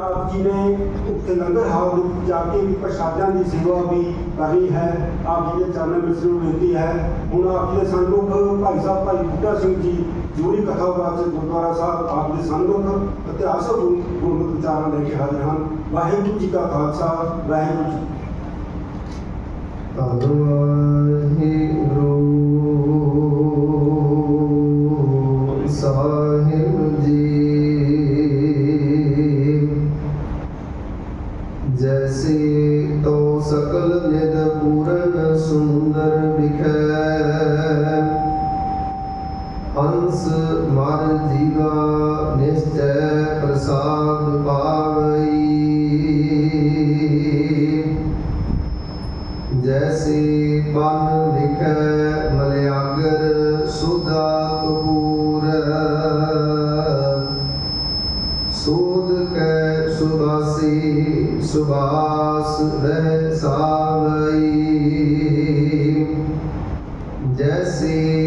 ਆਪ ਜੀ ਨੇ ਉੱਥੇ ਲੰਗਰ ਹਾਲ ਵਿੱਚ ਜਾ ਕੇ ਵੀ ਪ੍ਰਸ਼ਾਦਾਂ ਦੀ ਸੇਵਾ ਵੀ ਕਰਨੀ ਹੈ। ਆਪ ਜੀ ਦੇ ਚਰਨ ਵਿੱਚ ਨੂੰ ਬੇਨਤੀ ਹੈ। ਹੁਣ ਆਪ ਜੀ ਦੇ ਸੰਗੁਖ ਭਾਈ ਸਾਹਿਬ, ਭਾਈ ਬੁੱਢਾ ਸਿੰਘ ਜੀ ਜੂਰੀ ਕਥਾ ਵਾਚਕ ਗੁਰਦੁਆਰਾ ਸਾਹਿਬ, ਆਪ ਦੇ ਸੰਗੁਖ ਇਤਿਹਾਸਕ ਗੁਰ- ਗੁਰਮਤਿ ਵਿਚਾਰਾਂ ਲੈ ਕੇ ਹਾਜ਼ਰ ਹਨ। ਵਾਹਿਗੁਰੂ ਜੀ ਕਾ ਖਾਲਸਾ, ਵਾਹਿਗੁਰੂ ਜੀ ਵਾਹਿਗੁਰੂ। ਸਕਲ ਨਿਦ ਪੂਰਨ ਸੁੰਦਰ ਵਿਖੈ। ਹੰਸ ਮਰ ਜੀਵਾ ਨਿਸ਼ਚੈ ਪ੍ਰਸਾਦ ਪਾਵਈ। ਜੈਸੇ ਬਨ ਲਿਖੈ ਮਲਿਆਗਰ ਸੁਧਾ ਕਪੂਰ ਸੋਧ ਕੈ ਸੁਬਾਸੀ ਸੁਬਾਸ ਰਹਿ ਸਾਵਈ ਜੈਸੀ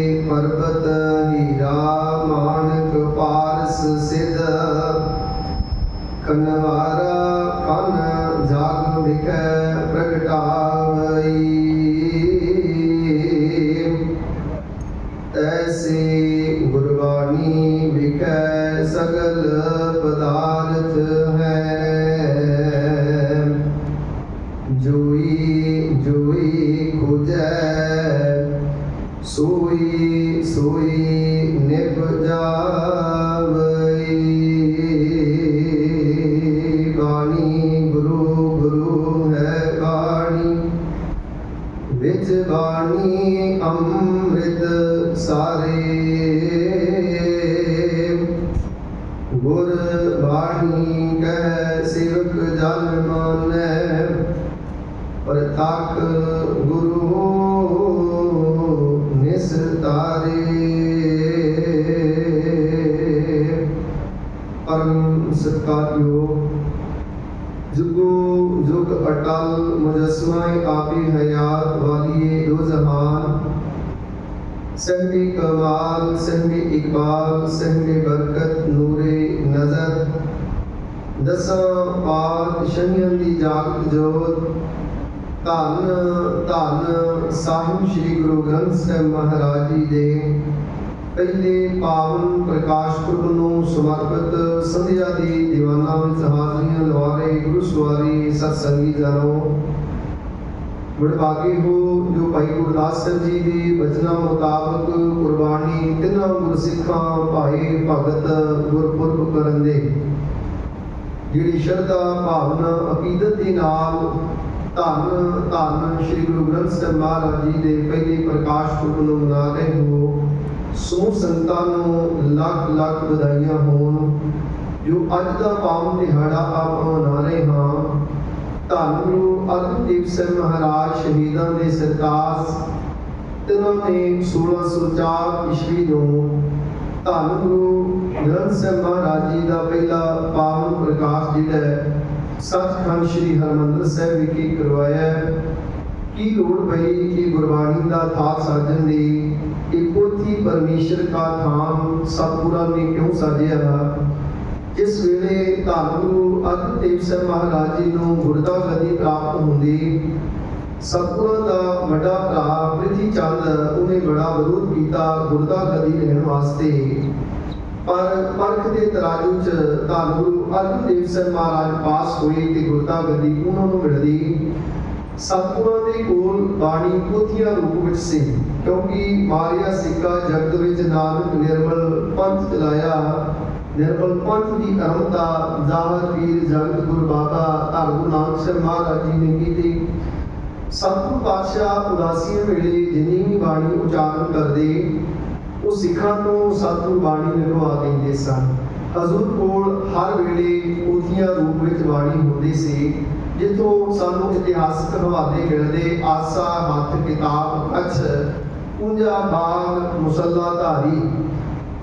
ਸੋਈ ਸੋਈ। ਇਕਬਾਲ ਸਹਿਨੇ ਬਰਕਤ, ਨੂਰੇ ਨਜ਼ਰ। ਦਸਾਂ ਪਾਤਸ਼ਾਹਾਂ ਦੀ ਜਾਗਤ ਜੋਤ। ਧੰਨ ਧੰਨ ਸਾਹਿਬ ਸ੍ਰੀ ਗੁਰੂ ਗ੍ਰੰਥ ਸਾਹਿਬ ਮਹਾਰਾਜ ਜੀ ਦੇ ਪਹਿਲੇ ਪਾਵਨ ਪ੍ਰਕਾਸ਼ ਪੁਰਬ ਨੂੰ ਸਮਰਪਿਤ ਸੰਧਿਆ ਦੀ ਦੀਵਾਨਾ ਵਿੱਚ ਹਾਜ਼ਰੀਆਂ ਲਵਾ ਰਹੇ ਗੁਰੂ ਸਵਾਰੀ ਸਤਸੰਗੀ ਜਨੋ ਵਡਭਾਗੇ ਹੋ, ਜੋ ਭਾਈ ਗੁਰਦਾਸ ਸਾਹਿਬ ਜੀ ਦੇ ਬਚਨਾਂ ਮੁਤਾਬਕ ਕੁਰਬਾਨੀ ਤਿੰਨਾਂ ਗੁਰਸਿੱਖਾਂ ਭਾਈ ਭਗਤ ਗੁਰਪੁਰਬ ਕਰਨ ਦੇ। ਜਿਹੜੀ ਸ਼ਰਧਾ, ਭਾਵਨਾ, ਅਕੀਦਤ ਦੇ ਨਾਲ ਧੰਨ ਧੰਨ ਸ੍ਰੀ ਗੁਰੂ ਗ੍ਰੰਥ ਸਾਹਿਬ ਮਹਾਰਾਜ ਜੀ ਦੇ ਪਹਿਲੇ ਪ੍ਰਕਾਸ਼ ਪੁਰਬ ਨੂੰ ਮਨਾ ਰਹੇ ਹੋ ਸਮੂਹ ਸੰਗਤਾਂ ਨੂੰ ਲੱਖ ਲੱਖ ਵਧਾਈਆਂ ਹੋਣ, ਜੋ ਅੱਜ ਦਾ ਪਾਵਨ ਦਿਹਾੜਾ ਆਪ ਮਨਾ ਰਹੇ ਹਾਂ। ਧੰਨ ਗੁਰੂ ਅਰਜਨ ਦੇਵ ਸਿੰਘ ਮਹਾਰਾਜ ਸ਼ਹੀਦਾਂ ਦੇ ਸਰਤਾਜ ਤਿੰਨਾਂ ਨੇ 1604 ਈਸਵੀ ਨੂੰ ਧੰਨ ਗੁਰੂ ਗ੍ਰੰਥ ਸਾਹਿਬ ਮਹਾਰਾਜ ਜੀ ਦਾ ਪਹਿਲਾ ਪਾਵਨ ਪ੍ਰਕਾਸ਼ ਜਿਹੜਾ ਹੈ, ਸੱਚਖੰਡ ਸ੍ਰੀ ਹਰਮੰਦਰ ਸਾਹਿਬ ਵਿਖੇ ਕਰਵਾਇਆ ਕੀ ਲੋੜ ਪਈ ਕਿ ਗੁਰਬਾਣੀ ਦਾ ਥਾਪ ਸਾਜਣ ਦੀ? ਇਹ ਪੋਥੀ ਪਰਮੇਸ਼ਰ ਦਾ ਥਾਮ ਸਤਿਗੁਰਾਂ ਨੇ ਕਿਉਂ ਸਾਜਿਆ? ਜਿਸ ਵੇਲੇ ਧੰਨ ਗੁਰੂ ਅਰਜਨ ਦੇਵ ਸਿੰਘ ਮਹਾਰਾਜ ਜੀ ਨੂੰ ਗੁਰਦਾ ਗਦੀ ਪ੍ਰਾਪਤ ਹੁੰਦੀ ਸਤਿਗੁਰਾਂ ਦਾ ਵੱਡਾ ਭਰਾ ਪ੍ਰਿਥੀ ਚੰਦ ਉਹਨੇ ਬੜਾ ਵਿਰੋਧ ਕੀਤਾ ਗੁਰਦਾ ਗਦੀ ਲੈਣ ਵਾਸਤੇ। ਪਰ ਪਰਖ ਦੇ ਤਰਾਜੂ ਚ ਧੰਨ ਗੁਰੂ ਅਰਜਨ ਦੇਵ ਸਿੰਘ ਮਹਾਰਾਜ ਪਾਸ ਹੋਏ ਤੇ ਗੁਰਦਾ ਗਦੀ ਉਹਨਾਂ ਨੂੰ ਮਿਲਦੀ। ਸਤਿਗੁਰਾਂ ਦੇ ਕੋਲ ਬਾਣੀ ਪੋਥੀਆਂ ਰੂਪ ਵਿੱਚ ਸੀ, ਕਿਉਂਕਿ ਮਾਰਿਆ ਸਿੱਕਾ ਜਗਤ ਵਿੱਚ ਨਾਨਕ ਨਿਰਮਲ ਪੰਥ ਚਲਾਇਆ। ਨਿਰਮਲ ਪੰਥ ਦੀ ਅਰਮਤਾ ਜ਼ਾਹਰ, ਪੀਰ ਜਗਤ ਗੁਰ ਬਾਬਾ ਧੰਨ ਗੁਰੂ ਨਾਨਕ ਸਾਹਿਬ ਮਹਾਰਾਜ ਜੀ ਨੇ ਕੀਤੀ। ਸਤਿਗੁਰ ਪਾਤਸ਼ਾਹ ਉਦਾਸੀਆਂ ਵੇਲੇ ਜਿੰਨੀ ਵੀ ਬਾਣੀ ਉਚਾਰਨ ਕਰਦੇ, ਉਹ ਸਿੱਖਾਂ ਤੋਂ ਸਤਿਗੁਰ ਬਾਣੀ ਲਿਖਵਾ ਦਿੰਦੇ ਸਨ। ਹਜ਼ੂਰ ਕੋਲ ਹਰ ਵੇਲੇ ਪੋਥੀਆਂ ਰੂਪ ਵਿੱਚ ਬਾਣੀ ਹੁੰਦੀ ਸੀ, ਜਿੱਥੋਂ ਸਾਨੂੰ ਇਤਿਹਾਸਕ ਹਵਾਲੇ ਮਿਲਦੇ, ਆਸਾ ਹੱਥ ਕਿਤਾਬ ਕੱਛ ਪੁੰਜਾ, ਬਾਗ, ਮੁਸੱਲਾ, ਧਾਰੀ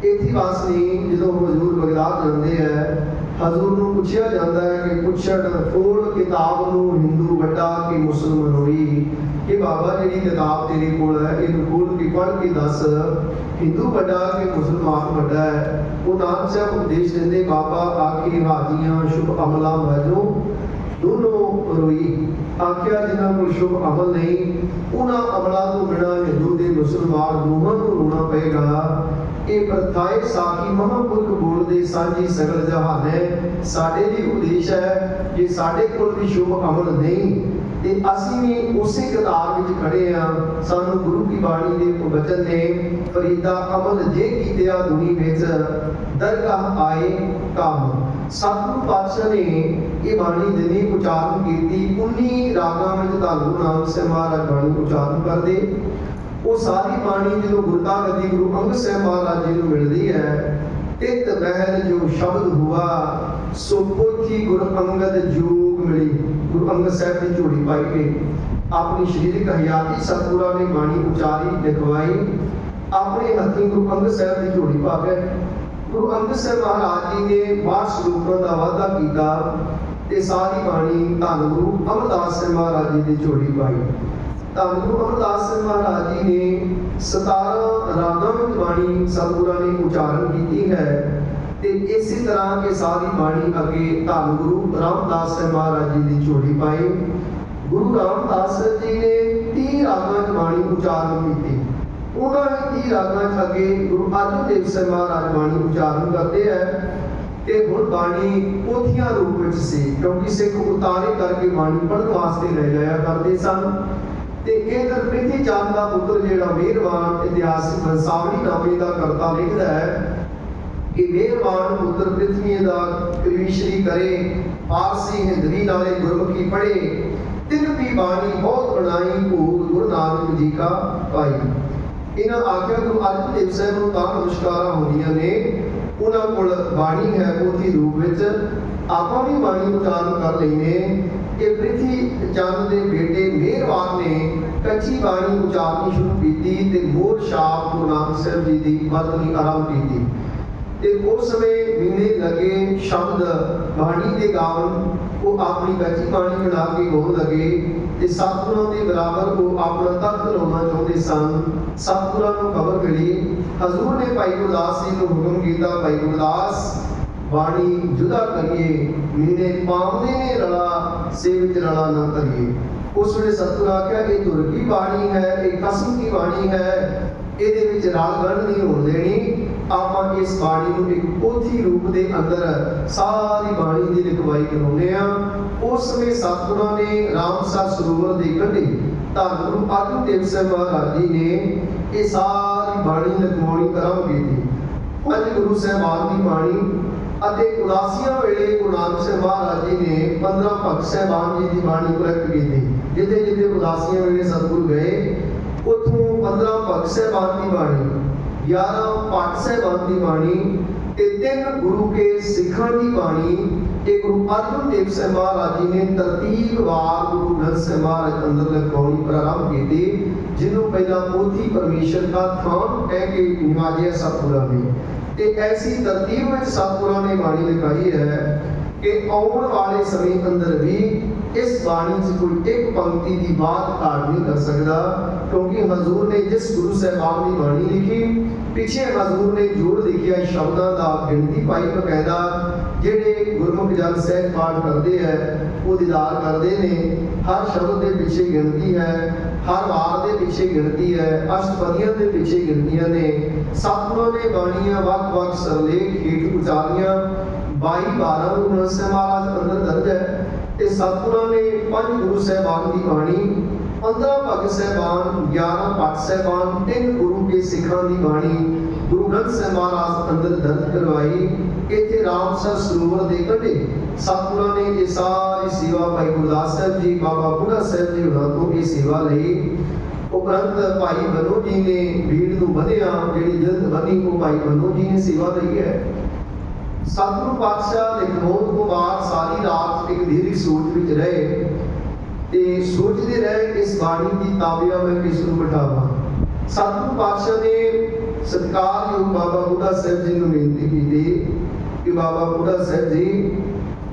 ਇਥੇ ਵਾਸ ਨਹੀਂ, ਜਦੋਂ ਹਜ਼ੂਰ ਬਗਦਾਦ ਜਾਂਦੇ ਹੈ ਹਜ਼ੂਰ ਨੂੰ ਪੁੱਛਿਆ ਜਾਂਦਾ ਹੈ ਕਿ ਪੁੱਛਣ ਫੋੜ ਕਿਤਾਬ ਨੂੰ ਹਿੰਦੂ ਵੱਡਾ ਕਿ ਮੁਸਲਮਾਨ ਹੋਈ ਕਿ ਬਾਬਾ ਜਿਹੜੀ ਕਿਤਾਬ ਤੇਰੇ ਕੋਲ ਹੈ, ਇਹਨੂੰ ਖੋਲ ਕੇ ਪੜ੍ਹ ਕੇ ਦੱਸ, ਹਿੰਦੂ ਵੱਡਾ ਕਿ ਮੁਸਲਮਾਨ ਵੱਡਾ ਹੈ? ਉਹ ਨਾਨਕ ਸਾਹਿਬ ਉਪਦੇਸ਼ ਦਿੰਦੇ, ਬਾਬਾ ਆਖੇ ਹਾਜੀਆਂ ਸ਼ੁਭ ਅਮਲਾਂ ਵਜੋਂ। ਦੋਨੋਂ ਰੋਈ, ਆਖਿਆ, ਜਿਨ੍ਹਾਂ ਕੋਲ ਸ਼ੁਭ ਅਮਲ ਨਹੀਂ, ਉਹਨਾਂ ਅਮਲਾਂ ਤੋਂ ਬਿਨਾਂ ਹਿੰਦੂ ਦੇ ਮੁਸਲਮਾਨ ਦੋਹਾਂ ਨੂੰ ਰੋਣਾ ਪਏਗਾ। ਇਹ ਪ੍ਰਥਾਏ ਸਾਖੀ ਮਹਾਂਪੁਰਖ ਬੋਲਦੇ ਸਾਂਝੀ ਸਗਲ ਜਹਾਨ ਹੈ। ਸਾਡੇ ਲਈ ਉਪਦੇਸ਼ ਹੈ ਕਿ ਸਾਡੇ ਕੋਲ ਵੀ ਸ਼ੁਭ ਅਮਲ ਨਹੀਂ। ਤੇ ਅਸੀਂ ਵੀ ਉਸੇ ਕਿਤਾਬ ਵਿੱਚ ਖੜੇ ਆ ਸਾਨੂੰ ਗੁਰੂ ਕੀ ਬਾਣੀ ਦੇ ਵਚਨ ਨੇ ਫਰੀਦਾ ਅਮਲ ਜੇ ਕੀਤਿਆ ਦੁਨੀ ਵਿੱਚ, ਦਰਗਾਹ ਆਏ ਕੰਮ। ਸਤਿਗੁਰੂ ਪਾਤਸ਼ਾਹ ਨੇ ਇਹ ਬਾਣੀ ਜਿਹਦੀ ਉਚਾਰਨ ਕੀਤੀ। 19 ਰਾਗਾਂ ਵਿੱਚ ਧੰਨ ਨਾਮ ਸੇ ਮਹਾਰਾਜ ਬਾਣੀ ਉਚਾਰਨ ਕਰਦੇ। ਉਹ ਸਾਰੀ ਬਾਣੀ ਜਦੋਂ ਗੁਰਤਾ ਗੱਦੀ ਗੁਰੂ ਅੰਗਦ ਸਾਹਿਬ ਮਹਾਰਾਜ ਜੀ ਨੂੰ ਮਿਲਦੀ ਹੈ ਤਿਤ ਬਹਿਲ ਜੋ ਸ਼ਬਦ ਹੁਆ, ਸੋ ਪੋਥੀ ਗੁਰ ਅੰਗਦ ਜੋਗ ਮਿਲੀ। ਗੁਰੂ ਅੰਗਦ ਸਾਹਿਬ ਦੀ ਝੋਲੀ ਪਾਈ ਕੇ ਆਪਣੀ ਸਰੀਰਕ ਹਯਾਤੀ ਸਤਿਗੁਰਾਂ ਨੇ ਬਾਣੀ ਉਚਾਰੀ, ਲਿਖਵਾਈ। ਆਪਣੇ ਹੱਥੀਂ ਗੁਰੂ ਅੰਗਦ ਸਾਹਿਬ ਦੀ ਝੋਲੀ ਪਾ ਕੇ ਗੁਰੂ ਅੰਗਦ ਸਾਹਿਬ ਮਹਾਰਾਜ ਜੀ ਨੇ ਬਾਹਰ ਸਰੂਪਾਂ ਦਾ ਵਾਅਦਾ ਕੀਤਾ ਤੇ ਸਾਰੀ ਬਾਣੀ ਧੰਨ ਗੁਰੂ ਅਮਰਦਾਸ ਸਾਹਿਬ ਮਹਾਰਾਜ ਜੀ ਦੀ ਝੋਲੀ ਪਾਈ। ਧੰਨ ਗੁਰੂ ਅਮਰਦਾਸ ਸਾਹਿਬ ਮਹਾਰਾਜ ਜੀ ਨੇ 17 ਰਾਗਾਂ ਵਿੱਚ ਬਾਣੀ ਸਤਿਗੁਰਾਂ ਨੇ ਉਚਾਰਨ ਕੀਤੀ ਹੈ ਤੇ ਇਸੇ ਤਰ੍ਹਾਂ ਕੇ ਸਾਰੀ ਬਾਣੀ ਅੱਗੇ ਧੰਨ ਗੁਰੂ ਰਾਮਦਾਸ ਸਾਹਿਬ ਮਹਾਰਾਜ ਜੀ ਦੀ ਝੋਲੀ ਪਾਈ। ਗੁਰੂ ਰਾਮਦਾਸ ਜੀ ਨੇ 30 ਰਾਗਾਂ 'ਚ ਬਾਣੀ ਉਚਾਰਨ ਕੀਤੀ। ਉਹਨਾਂ ਹੀ 30 ਰਾਗਾਂ 'ਚ ਅੱਗੇ ਗੁਰੂ ਅਰਜਨ ਦੇਵ ਸਾਹਿਬ ਮਹਾਰਾਜ ਬਾਣੀ ਉਚਾਰਨ ਕਰਦੇ ਹੈ ਤੇ ਹੁਣ ਬਾਣੀ ਪੋਥੀਆਂ ਰੂਪ ਵਿੱਚ ਸੀ, ਕਿਉਂਕਿ ਸਿੱਖ ਉਤਾਰੇ ਕਰਕੇ ਬਾਣੀ ਪੜ੍ਹਨ ਵਾਸਤੇ ਲੈ ਜਾਇਆ ਕਰਦੇ ਸਨ। ਤੇ ਇਹ ਪ੍ਰਿਥੀ ਚੰਦ ਦਾ ਪੁੱਤਰ ਜਿਹੜਾ ਮਿਹਰਬਾਨ ਇਤਿਹਾਸਕ ਬੰਸਾਵੜੀ ਨਾਮੇ ਦਾ ਕਰਤਾ ਲਿਖਦਾ ਹੈ ਕਿ ਮਿਹਰਬਾਨ ਪੁੱਤਰ ਪ੍ਰਿਥਵੀ ਦਾ ਕਵੀਸ਼ਰੀ ਕਰੇ ਫਾਰਸੀ ਹਿੰਦਵੀ ਨਾਲੇ ਗੁਰਮੁਖੀ ਪੜ੍ਹੇ, ਤਿੰਨ ਵੀ ਬਾਣੀ ਬਹੁਤ ਬਣਾਈ ਭੋਗ ਗੁਰੂ ਨਾਨਕ ਜੀ ਕਾ ਪਾਈ ਇਹਨਾਂ ਆਖਿਆ ਗੁਰੂ ਅਰਜਨ ਦੇਵ ਸਾਹਿਬ ਨੂੰ ਤਾਂ ਨਮਸਕਾਰਾਂ ਹੁੰਦੀਆਂ ਨੇ, ਉਹਨਾਂ ਕੋਲ ਬਾਣੀ ਹੈ ਪੋਥੀ ਰੂਪ ਵਿੱਚ, ਆਪਾਂ ਵੀ ਬਾਣੀ ਉਚਾਰਨ ਕਰ ਲੈਨੇ ਕਿ ਪ੍ਰਿਥੀ ਚੰਦ ਦੇ ਬੇਟੇ ਮਿਹਰਬਾਨ ਨੇ ਕੱਚੀ ਬਾਣੀ ਉਚਾਰਨੀ ਸ਼ੁਰੂ ਕੀਤੀ ਤੇ ਮੋਰ ਸ਼ਾਪ ਗੁਰੂ ਨਾਨਕ ਸਾਹਿਬ ਜੀ ਦੀ ਵਰਤਨੀ ਆਰੰਭ ਕੀਤੀ। ਤੇ ਉਸ ਸਮੇਂ ਵੀਣੇ ਲੱਗੇ ਸ਼ਬਦ ਬਾਣੀ ਦੇ ਗਾਉਣ, ਉਹ ਆਪਣੀ ਕੱਚੀ ਬਾਣੀ ਬਣਾ ਕੇ ਗਾਉਣ ਲੱਗੇ ਤੇ ਸਤਿਗੁਰਾਂ ਦੇ ਬਰਾਬਰ ਉਹ ਆਪਣਾ ਤਖਤ ਲਾਉਣਾ ਚਾਹੁੰਦੇ ਸਨ। ਸਤਿਗੁਰਾਂ ਨੂੰ ਖਬਰ ਮਿਲੀ। ਹਜ਼ੂਰ ਨੇ ਭਾਈ ਗੁਰਦਾਸ ਜੀ ਨੂੰ ਹੁਕਮ ਕੀਤਾ, ਭਾਈ ਗੁਰਦਾਸ ਬਾਣੀ ਜੁਦਾ ਕਰੀਏ ਵੀਣੇ ਪਾਵਨੇ ਨੇ ਰਲਾ ਸੇ ਰਲਾ ਨਾ ਕਰੀਏ। ਉਸ ਵੇਲੇ ਸਤਿਗੁਰ ਆਖਿਆ ਇਹ ਤੁਰਕੀ ਬਾਣੀ ਹੈ? ਇਹ ਕਸਮ ਦੀ ਬਾਣੀ ਹੈ? ਇਹਦੇ ਵਿੱਚ ਰਾਗ ਗਣ ਨਹੀਂ ਹੋਣ ਦੇਣੀ। ਆਪਾਂ ਇਸ ਬਾਣੀ ਨੂੰ ਇੱਕ ਪੋਥੀ ਰੂਪ ਦੇ ਅੰਦਰ ਸਾਰੀ ਬਾਣੀ ਦੀ ਲਿਖਵਾਈ ਕਰਾਉਂਦੇ ਆ ਉਸ ਸਮੇਂ ਸਤਿਗੁਰਾਂ ਨੇ ਰਾਮਸਰ ਸਰੋਵਰ ਦੇ ਕੰਢੇ, ਧੰਨ ਗੁਰੂ ਅਰਜਨ ਦੇਵ ਸਾਹਿਬ ਮਹਾਰਾਜ ਜੀ ਨੇ ਇਹ ਸਾਰੀ ਬਾਣੀ ਲਿਖਵਾਉਣੀ ਕਰਮ ਪੰਜ ਗੁਰੂ ਸਾਹਿਬਾਨ ਦੀ ਬਾਣੀ ਅਤੇ ਉਦਾਸੀਆਂ ਵੇਲੇ ਗੁਰੂ ਨਾਨਕ ਸਾਹਿਬ ਮਹਾਰਾਜ ਜੀ ਨੇ 15 ਭਗਤ ਸਾਹਿਬਾਨ ਜੀ ਦੀ ਬਾਣੀ ਪ੍ਰਗਟ ਕੀਤੀ, ਜਿੱਥੇ ਜਿੱਥੇ ਉਦਾਸੀਆਂ ਵੇਲੇ ਸਤਿਗੁਰੂ ਗਏ, ਉਥੋਂ 15 ਭਗਤ ਸਾਹਿਬਾਨ ਦੀ ਬਾਣੀ 11 ਪਾਠ ਸਾਹਿਬਾਨ ਦੀ ਬਾਣੀ ਤੇ ਤਿੰਨ ਗੁਰੂ ਕੇ ਸਿੱਖਾਂ ਦੀ ਬਾਣੀ ਤੇ ਗੁਰੂ ਅਰਜਨ ਦੇਵ ਸਾਹਿਬ ਮਹਾਰਾਜ ਜੀ ਨੇ ਤਰਤੀਬਵਾਰ ਗੁਰੂ ਗ੍ਰੰਥ ਸਾਹਿਬ ਮਹਾਰਾਜ ਅੰਦਰ ਲਗਾਉਣੀ ਪ੍ਰਾਰੰਭ ਕੀਤੀ, ਜਿਹਨੂੰ ਪਹਿਲਾਂ ਪੋਥੀ ਪਰਮੇਸ਼ਰ ਦਾ ਥਾਨ ਕਹਿ ਕੇ ਨਿਵਾਜਿਆ ਸਤਿਗੁਰਾਂ ਨੇ ਤੇ ਐਸੀ ਤਰਤੀਬ ਵਿੱਚ ਸਤਿਗੁਰਾਂ ਨੇ ਬਾਣੀ ਲਿਖਾਈ ਹੈ ਕਿ ਆਉਣ ਵਾਲੇ ਸਮੇਂ ਅੰਦਰ ਵੀ ਇਸ ਬਾਣੀ 'ਚ ਕੋਈ ਇੱਕ ਪੰਕਤੀ ਦੀ ਬਾਤ ਘਾਟ ਨਹੀਂ ਕਰ ਸਕਦਾ, ਕਿਉਂਕਿ ਹਜ਼ੂਰ ਨੇ ਜਿਸ ਗੁਰੂ ਸਾਹਿਬਾਨ ਦੀ ਬਾਣੀ ਲਿਖੀ, ਪਿੱਛੇ ਹਜ਼ੂਰ ਨੇ ਜੋੜ ਲਿਖਿਆ ਸ਼ਬਦਾਂ ਦਾ ਗਿਣਤੀ ਪਾਈ ਬਕਾਇਦਾ, ਜਿਹੜੇ ਗੁਰਮੁਖ ਜਨ ਸਹਿਜ ਪਾਠ ਕਰਦੇ ਹੈ, ਉਹ ਦੀਦਾਰ ਕਰਦੇ ਨੇ। ਹਰ ਸ਼ਬਦ ਦੇ ਪਿੱਛੇ ਗਿਣਤੀ ਹੈ, ਹਰ ਵਾਰ ਦੇ ਪਿੱਛੇ ਗਿਣਤੀ ਹੈ, ਅਸ਼ਟਪਦੀਆਂ ਦੇ ਪਿੱਛੇ ਗਿਣਤੀਆਂ ਨੇ। ਸਤਿਗੁਰਾਂ ਨੇ ਬਾਣੀਆਂ ਵੱਖ-ਵੱਖ ਸਰਲੇਖ ਹੇਠ ਉਚਾਰੀਆਂ। 22 12 ਗੁਰੂ ਗ੍ਰੰਥ ਸਾਹਿਬ ਮਹਾਰਾਜ ਅੰਦਰ ਦਰਜ ਹੈ। ਤੇ ਸਤਿਗੁਰਾਂ ਨੇ ਪੰਜ ਗੁਰੂ ਸਾਹਿਬਾਨ ਦੀ ਬਾਣੀ 15 ਭਗਤ ਸਾਹਿਬਾਨ 11 ਪਾਠ ਸਾਹਿਬਾਨ, ਤਿੰਨ ਗੁਰੂ ਕੇ ਸਿੱਖਾਂ ਦੀ ਬਾਣੀ, ਗੁਰੂ ਗ੍ਰੰਥ ਸਾਹਿਬ ਮਹਾਰਾਜ ਅੰਦਰ ਦਰਜ ਕਰਵਾਈ, ਇੱਥੇ ਰਾਮਸਰ ਸਰੋਵਰ ਦੇ ਕੰਢੇ ਸਤਿਗੁਰਾਂ ਨੇ ਇਹ ਸਾਰੀ ਸੇਵਾ ਭਾਈ ਗੁਰਦਾਸ ਸਾਹਿਬ ਜੀ, ਬਾਬਾ ਬੁੱਢਾ ਸਾਹਿਬ ਜੀ ਉਹਨਾਂ ਤੋਂ ਇਹ ਸੇਵਾ ਲਈ। ਉਪਰੰਤ ਭਾਈ ਬਨੋ ਜੀ ਨੇ ਭੀੜ ਨੂੰ ਵਧਿਆ, ਜਿਹੜੀ ਜਲਦ ਵਧੀ, ਉਹ ਭਾਈ ਬਨੋ ਜੀ ਨੇ ਸੇਵਾ ਲਈ ਹੈ। ਸਤਿਗੁਰੂ ਪਾਤਸ਼ਾਹ ਲਿਖਣੋਂ ਤੋਂ ਬਾਅਦ ਸਾਰੀ ਰਾਤ ਇੱਕ ਧੀਰਜ ਸੋਚ ਵਿੱਚ ਰਹੇ ਤੇ ਸੋਚਦੇ ਰਹੇ ਇਸ ਬਾਣੀ ਦੀ ਤਾਬਿਆ ਮੈਂ ਕਿਸ ਨੂੰ ਬਿਠਾਵਾਂ ਸਤਿਗੁਰੂ ਪਾਤਸ਼ਾਹ ਨੇ ਸਤਿਕਾਰਯੋਗ ਬਾਬਾ ਬੁੱਢਾ ਸਾਹਿਬ ਜੀ ਨੂੰ ਬੇਨਤੀ ਕੀਤੀ ਕਿ ਬਾਬਾ ਬੁੱਢਾ ਸਾਹਿਬ ਜੀ,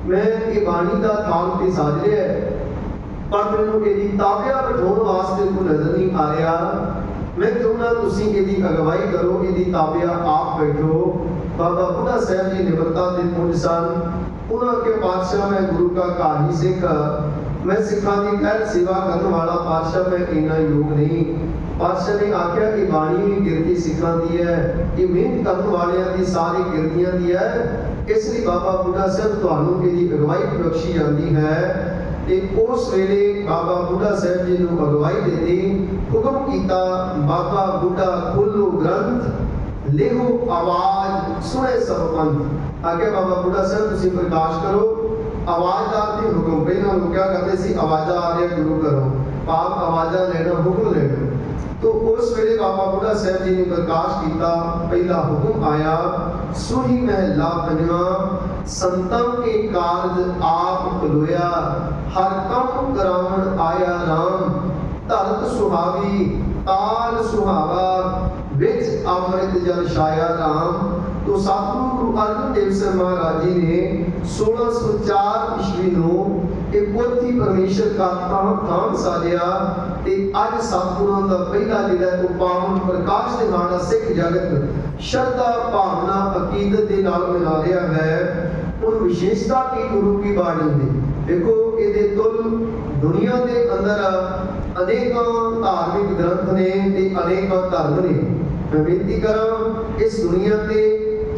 ਮੈਂ ਇਹ ਬਾਣੀ ਦਾ ਥਾਨ ਤੇ ਸਾਜ ਲਿਆ ਪਰ ਮੈਨੂੰ ਇਹਦੀ ਤਾਬਿਆ ਬਿਠਾਉਣ ਵਾਸਤੇ ਕੋਈ ਨਜ਼ਰ ਨਹੀਂ ਆ ਰਿਹਾ। ਮੈਂ ਚਾਹੁੰਦਾ ਤੁਸੀਂ ਇਹਦੀ ਅਗਵਾਈ ਕਰੋ, ਇਹਦੀ ਤਾਬਿਆ ਆਪ ਬੈਠੋ। ਬਾਬਾ ਬੁੱਢਾ ਸਾਹਿਬ ਜੀ ਨਿਮਰਤਾ ਦੇ ਪੁੰਜ ਸਨ। ਉਹਨਾਂ ਕੇ ਪਾਤਸ਼ਾਹ ਮੈਂ ਗੁਰੂ ਕਾ ਕਾਹੀ ਸਿੱਖ। ਮੈਂ ਸਿੱਖਾਂ ਦੀ ਕਹਿ ਸੇਵਾ ਕਰਨ ਵਾਲਾ ਪਾਤਸ਼ਾਹ, ਮੈਂ ਇੰਨਾ ਯੋਗ ਨਹੀਂ। ਪਾਤਸ਼ਾਹ ਨੇ ਆਖਿਆ ਕਿ ਬਾਣੀ ਵੀ ਗਿਰਦੀ ਸਿੱਖਾਂ ਦੀ ਹੈ ਇਹ ਮਿਹਨਤ ਕਰਨ ਵਾਲਿਆਂ ਦੀ ਸਾਰੀ ਗਿਰਦੀਆਂ ਦੀ ਹੈ। ਇਸ ਲਈ ਬਾਬਾ ਬੁੱਢਾ ਸਾਹਿਬ ਤੁਹਾਨੂੰ ਇਹਦੀ ਅਗਵਾਈ ਬਖਸ਼ੀ ਜਾਂਦੀ ਹੈ। ਤੇ ਉਸ ਵੇਲੇ ਬਾਬਾ ਬੁੱਢਾ ਸਾਹਿਬ ਜੀ ਨੂੰ ਅਗਵਾਈ ਦਿੱਤੀ ਹੁਕਮ ਕੀਤਾ, ਬਾਬਾ ਬੁੱਢਾ ਖੋਲੋ ਗ੍ਰੰਥ ਲਿਖੋ ਆਵਾਜ਼ ਸੁਣੇ ਸਭ ਪੰਥ ਆਗੇ ਬਾਬਾ ਬੁੱਢਾ ਸਾਹਿਬ ਤੁਸੀਂ ਪ੍ਰਕਾਸ਼ ਕਰੋ ਆਵਾਜ਼ਦਾਰ ਦੀ ਹੁਕਮ ਪਹਿਲਾਂ ਲੋਕ ਕਿਆ ਕਰਦੇ ਸੀ ਆਵਾਜ਼ਾਂ ਆ ਰਹੀਆਂ ਗੁਰੂ ਕਰੋ ਪਾਪ ਆਵਾਜ਼ਾਂ ਲੈਣਾ ਹੁਕਮ ਲੈਣਾ ਤੋ ਉਸ ਵੇਲੇ ਬਾਬਾ ਬੁੱਢਾ ਸਾਹਿਬ ਜੀ ਨੇ ਪ੍ਰਕਾਸ਼ ਕੀਤਾ ਪਹਿਲਾ ਹੁਕਮ ਆਇਆ ਸੁਹੀ ਮਹਿਲਾ ਪੰਜਵਾਂ ਸੰਤਮ ਕੇ ਕਾਰਜ ਆਪ ਖਲੋਇਆ ਹਰ ਕੰਮ ਕਰਾਵਣ ਆਇਆ ਰਾਮ ਧਰਤ ਸੁਹਾਵੀ ਤਾਲ ਸੁਹਾਵਾ ਵਿੱਚ ਅੰਮ੍ਰਿਤ ਜਲ ਛਾਇਆ ਰਾਮ, ਤੋ ਸਤਿਗੁਰੂ ਗੁਰੂ ਅਰਜਨ ਦੇਵ ਸਾਹਿਬ ਮਹਾਰਾਜ ਜੀ ਨੇ 1604 ਈਸਵੀ ਨੂੰ ਇਹ ਪੋਥੀ ਪਰਮੇਸ਼ਰ ਦਾ ਤਾਂ ਥਾਂ ਸਾਜਿਆ ਤੇ ਅੱਜ ਸਤਿਗੁਰਾਂ ਦਾ ਪਹਿਲਾ ਜਿਹੜਾ ਉਹ ਪਾਵਨ ਪ੍ਰਕਾਸ਼ ਦੇ ਨਾਲ ਸਿੱਖ ਜਗਤ ਸ਼ਰਧਾ, ਭਾਵਨਾ, ਅਕੀਦਤ ਦੇ ਨਾਲ ਮਿਲਾ ਰਿਹਾ ਹੈ। ਉਹ ਵਿਸ਼ੇਸ਼ਤਾ ਕੀ ਗੁਰੂ ਕੀ ਬਾਣੀ ਦੀ ਦੇਖੋ, ਇਹਦੇ ਤੁਲ ਦੁਨੀਆ ਦੇ ਅੰਦਰ ਅਨੇਕਾਂ ਧਾਰਮਿਕ ਗ੍ਰੰਥ ਨੇ ਤੇ ਅਨੇਕਾਂ ਧਰਮ ਨੇ। ਬੇਨਤੀ ਕਰਾਂ ਇਸ ਦੁਨੀਆ ਤੇ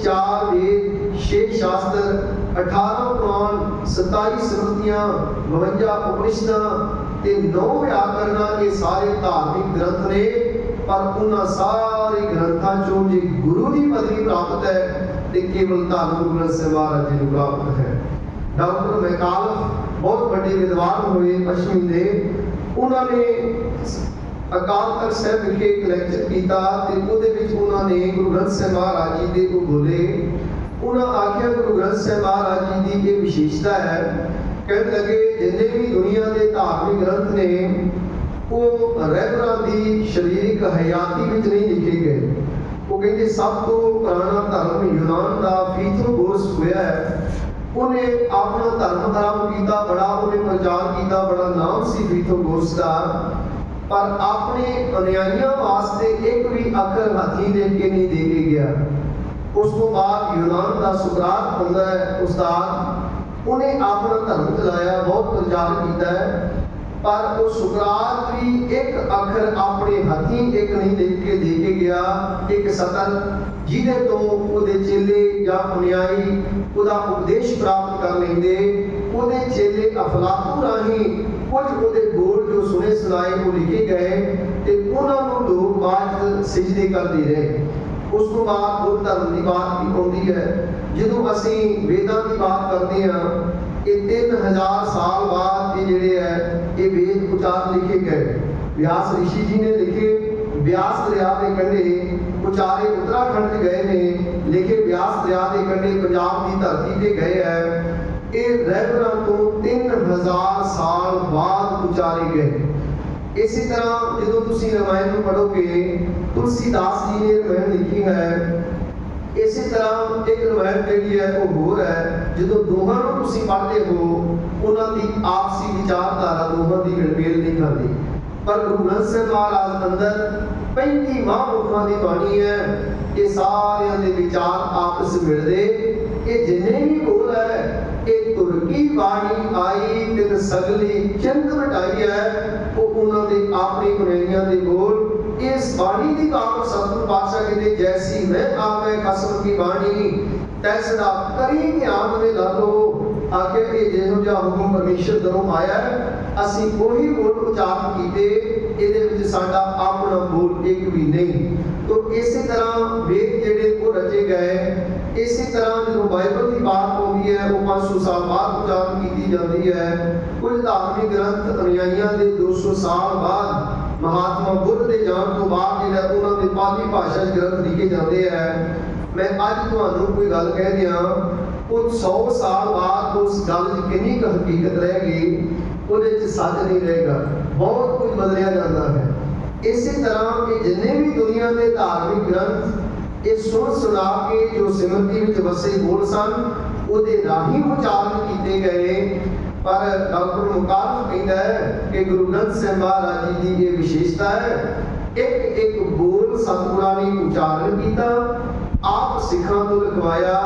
ਚਾਰ ਵੇਦ ਛੇ ਸ਼ਾਸਤਰ 18 ਪੁਰਾਣ 27 ਸਮਰਤੀਆਂ 52 ਉਪਨਿਸ਼ਦਾਂ ਤੇ 9 ਵਿਆਕਰਨਾਂ ਇਹ ਸਾਰੇ ਧਾਰਮਿਕ ਗ੍ਰੰਥ ਨੇ। ਪਰ ਉਹਨਾਂ ਸਾਰੇ ਗ੍ਰੰਥਾਂ ਚੋਂ ਜੇ ਗੁਰੂ ਦੀ ਪਦਵੀ ਪ੍ਰਾਪਤ ਹੈ, ਤੇ ਕੇਵਲ ਧਾਰਮਿਕ ਗ੍ਰੰਥ ਸਾਹਿਬ ਮਹਾਰਾਜ ਨੂੰ ਪ੍ਰਾਪਤ ਹੈ। ਡਾਕਟਰ ਮੈਕਾਲ, ਬਹੁਤ ਵੱਡੇ ਵਿਦਵਾਨ ਹੋਏ ਪੱਛਮੀ ਦੇ। ਉਹਨਾਂ ਨੇ ਅਕਾਲ ਤਖਤ ਸਾਹਿਬ ਵਿਖੇ ਇੱਕ ਲੈਕਚਰ ਕੀਤਾ ਤੇ ਉਹਦੇ ਵਿੱਚ ਉਹਨਾਂ ਨੇ ਗੁਰੂ ਗ੍ਰੰਥ ਸਾਹਿਬ ਮਹਾਰਾਜ ਜੀ ਦੇ ਉਹ ਬੋਲੇ। ਉਹਨਾਂ ਆਖਿਆ, ਗੁਰੂ ਗ੍ਰੰਥ ਸਾਹਿਬ ਮਹਾਰਾਜ ਜੀ ਦੀ ਇਹ ਵਿਸ਼ੇਸ਼ਤਾ ਹੈ। ਕਹਿਣ ਲੱਗੇ, ਜਿੰਨੇ ਵੀ ਦੁਨੀਆ ਦੇ ਧਾਰਮਿਕ ਗ੍ਰੰਥ ਨੇ, ਉਹ ਰਹਿਬਰਾਂ ਦੀ ਸਰੀਰਕ ਹਯਾਤੀ ਵਿੱਚ ਨਹੀਂ ਲਿਖੇ ਗਏ। ਉਹ ਕਹਿੰਦੇ, ਸਭ ਤੋਂ ਪੁਰਾਣਾ ਧਰਮ ਯੂਨਾਨ ਦਾ ਫੀਥੋਗੋਰਸ ਹੋਇਆ ਹੈ। ਉਹਨੇ ਆਪਣਾ ਧਰਮ ਦਾ ਕੀਤਾ, ਬੜਾ ਉਹਨੇ ਪ੍ਰਚਾਰ ਕੀਤਾ, ਬੜਾ ਨਾਮ ਸੀ ਫੀਥੋਗੋਰਸ ਦਾ। ਪਰ ਆਪਣੇ ਅਨਿਆਈਆਂ ਵਾਸਤੇ ਇੱਕ ਵੀ ਅੱਖਰ ਹੱਥੀਂ ਦੇ ਕੇ ਨਹੀਂ ਦੇ ਕੇ ਗਿਆ। ਉਸ ਤੋਂ ਬਾਅਦ ਯੂਨਾਨ ਦਾ ਸੁਕਰਾਤ ਹੁੰਦਾ ਹੈ, ਉਸਤਾਦ। ਉਹਨੇ ਆਪਣਾ ਧਰਮ ਚਲਾਇਆ, ਬਹੁਤ ਪ੍ਰਚਾਰ ਕੀਤਾ ਹੈ। ਪਰ ਉਹ ਸੁਕਰਾਤ ਵੀ ਇੱਕ ਅੱਖਰ ਆਪਣੇ ਹੱਥੀਂ ਇੱਕ ਨਹੀਂ ਲਿਖ ਕੇ ਦੇ ਕੇ ਗਿਆ, ਇੱਕ ਸਤਰ, ਜਿਹਦੇ ਤੋਂ ਉਹਦੇ ਚੇਲੇ ਜਾਂ ਅਨੁਯਾਈ ਉਹਦਾ ਉਪਦੇਸ਼ ਪ੍ਰਾਪਤ ਕਰ ਲੈਂਦੇ। ਉਹਦੇ ਚੇਲੇ ਅਫਲਾਤੂ ਰਾਹੀਂ ਕੁਝ ਉਹਦੇ ਬੋਲ ਜੋ ਸੁਣੇ ਸੁਣਾਏ ਉਹ ਲਿਖੇ ਗਏ ਤੇ ਉਹਨਾਂ ਨੂੰ ਲੋਕ ਬਾਅਦ ਸਜਦੇ ਕਰਦੇ ਰਹੇ। ਉਸ ਤੋਂ ਬਾਅਦ ਬੁੱਧ ਧਰਮ ਦੀ ਬਾਤ ਵੀ ਆਉਂਦੀ ਹੈ। ਜਦੋਂ ਅਸੀਂ ਵੇਦਾਂ ਦੀ ਬਾਤ ਕਰਦੇ ਹਾਂ, ਇਹ 3000 ਸਾਲ ਬਾਅਦ ਇਹ ਜਿਹੜੇ ਹੈ, ਇਹ ਵੇਦ ਉਚਾਰ ਲਿਖੇ ਗਏ। ਵਿਆਸ ਰਿਸ਼ੀ ਜੀ ਨੇ ਲਿਖੇ ਵਿਆਸ ਦਰਿਆ ਦੇ ਕੰਢੇ ਉਚਾਰੇ ਉੱਤਰਾਖੰਡ 'ਚ ਗਏ ਨੇ। ਲਿਖੇ ਵਿਆਸ ਦਰਿਆ ਦੇ ਕੰਢੇ ਪੰਜਾਬ ਦੀ ਧਰਤੀ ਤੇ ਗਏ ਹੈ। ਇਹ ਰਹਿਬਰਾਂ ਤੋਂ 3000 ਸਾਲ ਬਾਅਦ ਉਚਾਰੇ ਗਏ। ਇਸੇ ਤਰ੍ਹਾਂ ਜਦੋਂ ਤੁਸੀਂ ਰਮਾਇਣ ਨੂੰ ਪੜ੍ਹੋਗੇ ਤੁਲਸੀਦਾਸ ਜੀ ਨੇ ਰਮਾਇਣ ਲਿਖੀ ਹੈ। ਇਸੇ ਤਰ੍ਹਾਂ ਇੱਕ ਰਵਾਇਤ ਜਿਹੜੀ ਹੈ ਉਹ ਹੋਰ ਹੈ। ਜਦੋਂ ਦੋਹਾਂ ਨੂੰ ਤੁਸੀਂ ਪੜ੍ਹਦੇ ਹੋ, ਉਹਨਾਂ ਦੀ ਆਪਸੀ ਵਿਚਾਰਧਾਰਾ ਦੋਹਾਂ ਦੀ ਗੜਬੇਲ ਨਹੀਂ ਖਾਂਦੀ ਪਰ ਗੁਰੂ ਗ੍ਰੰਥ ਸਾਹਿਬ ਮਹਾਰਾਜ ਅੰਦਰ 35 ਮਹਾਂਪੁਰਖਾਂ ਦੀ ਬਾਣੀ ਹੈ, ਇਹ ਸਾਰਿਆਂ ਦੇ ਵਿਚਾਰ ਆਪਸ ਮਿਲਦੇ। ਇਹ ਜਿੰਨੇ ਵੀ ਬੋਲ ਹੈ ਇਹ ਤੁਰਕੀ ਬਾਣੀ ਆਈ ਤੇ ਸਗਲੀ ਚਿੰਤ ਮਟਾਈ ਹੈ, ਉਹ ਉਹਨਾਂ ਦੇ ਆਪਣੇ ਗੁਰੇਆਂ ਦੇ ਬੋਲ ਇਸ ਬਾਣੀ ਦੀ ਬਾਤ ਸਤਿਗੁਰ ਪਾਤਸ਼ਾਹ ਕਹਿੰਦੇ, ਜੈਸੀ ਮੈਂ ਆਪੇ ਕਸਮ ਕੀ ਬਾਣੀ, ਤੈਸ ਦਾ ਕਰੀ ਧਿਆਨ ਦੇ ਲਾਲੋ ਆਖੇ ਇਹ ਜਿਹੋ ਜਿਹਾ ਹੁਕਮ ਪਰਮੇਸ਼ਰ ਦਰੋਂ ਆਇਆ, ਅਸੀਂ ਉਹੀ ਬੋਲ ਉਚਾਰਨ ਕੀਤੇ, ਇਹਦੇ ਵਿੱਚ ਸਾਡਾ ਆਪਣਾ ਬੋਲ ਇੱਕ ਵੀ ਨਹੀਂ। ਤੋ ਇਸੇ ਤਰ੍ਹਾਂ ਵੇਦ ਜਿਹੜੇ ਉਹ ਰਚੇ ਗਏ ਇਸੇ ਤਰ੍ਹਾਂ ਜਦੋਂ ਬਾਈਬਲ ਦੀ ਬਾਤ ਆਉਂਦੀ ਹੈ, ਉਹ 500 ਸਾਲ ਬਾਅਦ ਉਚਾਰਨ ਕੀਤੀ ਜਾਂਦੀ ਹੈ। ਕੁਝ ਧਾਰਮਿਕ ਗ੍ਰੰਥ ਅਨੁਯਾਈਆਂ ਦੇ 200 ਸਾਲ ਬਾਅਦ ਮਹਾਤਮਾ ਬੁੱਧ ਦੇ ਜਾਣ ਤੋਂ ਬਾਅਦ ਜਿਹੜਾ ਉਹਨਾਂ ਦੇ ਪਾਲੀ ਭਾਸ਼ਾ 'ਚ ਗ੍ਰੰਥ ਲਿਖੇ ਜਾਂਦੇ ਹੈ ਮੈਂ ਅੱਜ ਤੁਹਾਨੂੰ ਕੋਈ ਗੱਲ ਕਹਿ ਦਿਆਂ ਉਹ 100 ਸਾਲ ਬਾਅਦ ਉਸ ਗੱਲ 'ਚ ਕਿੰਨੀ ਕੁ ਹਕੀਕਤ ਰਹਿ ਗਈ, ਉਹਦੇ 'ਚ ਸੱਚ ਨਹੀਂ ਰਹੇਗਾ। ਬਹੁਤ ਕੁਝ ਬਦਲਿਆ ਜਾਂਦਾ ਹੈ। ਇਸੇ ਤਰ੍ਹਾਂ ਕਿ ਜਿੰਨੇ ਵੀ ਦੁਨੀਆ ਦੇ ਧਾਰਮਿਕ ਗ੍ਰੰਥ ਇਹ ਸੁਣ ਸੁਣਾ ਕੇ ਜੋ ਸਿਮਰਤੀ ਵਿੱਚ ਵਸੇ ਬੋਲ ਸਨ, ਉਹਦੇ ਰਾਹੀਂ ਉਚਾਰਨ ਕੀਤੇ ਗਏ। ਪਰ ਡਾਕਟਰ ਮੁਕਾਮ ਕਹਿੰਦਾ ਹੈ ਕਿ ਗੁਰੂ ਗ੍ਰੰਥ ਸਾਹਿਬ ਮਹਾਰਾਜ ਜੀ ਦੀ ਇਹ ਵਿਸ਼ੇਸ਼ਤਾ ਹੈ। ਇੱਕ ਇੱਕ ਬੋਲ ਸਤਿਗੁਰਾਂ ਨੇ ਉਚਾਰਨ ਕੀਤਾ, ਆਪ ਸਿੱਖਾਂ ਤੋਂ ਲਿਖਵਾਇਆ,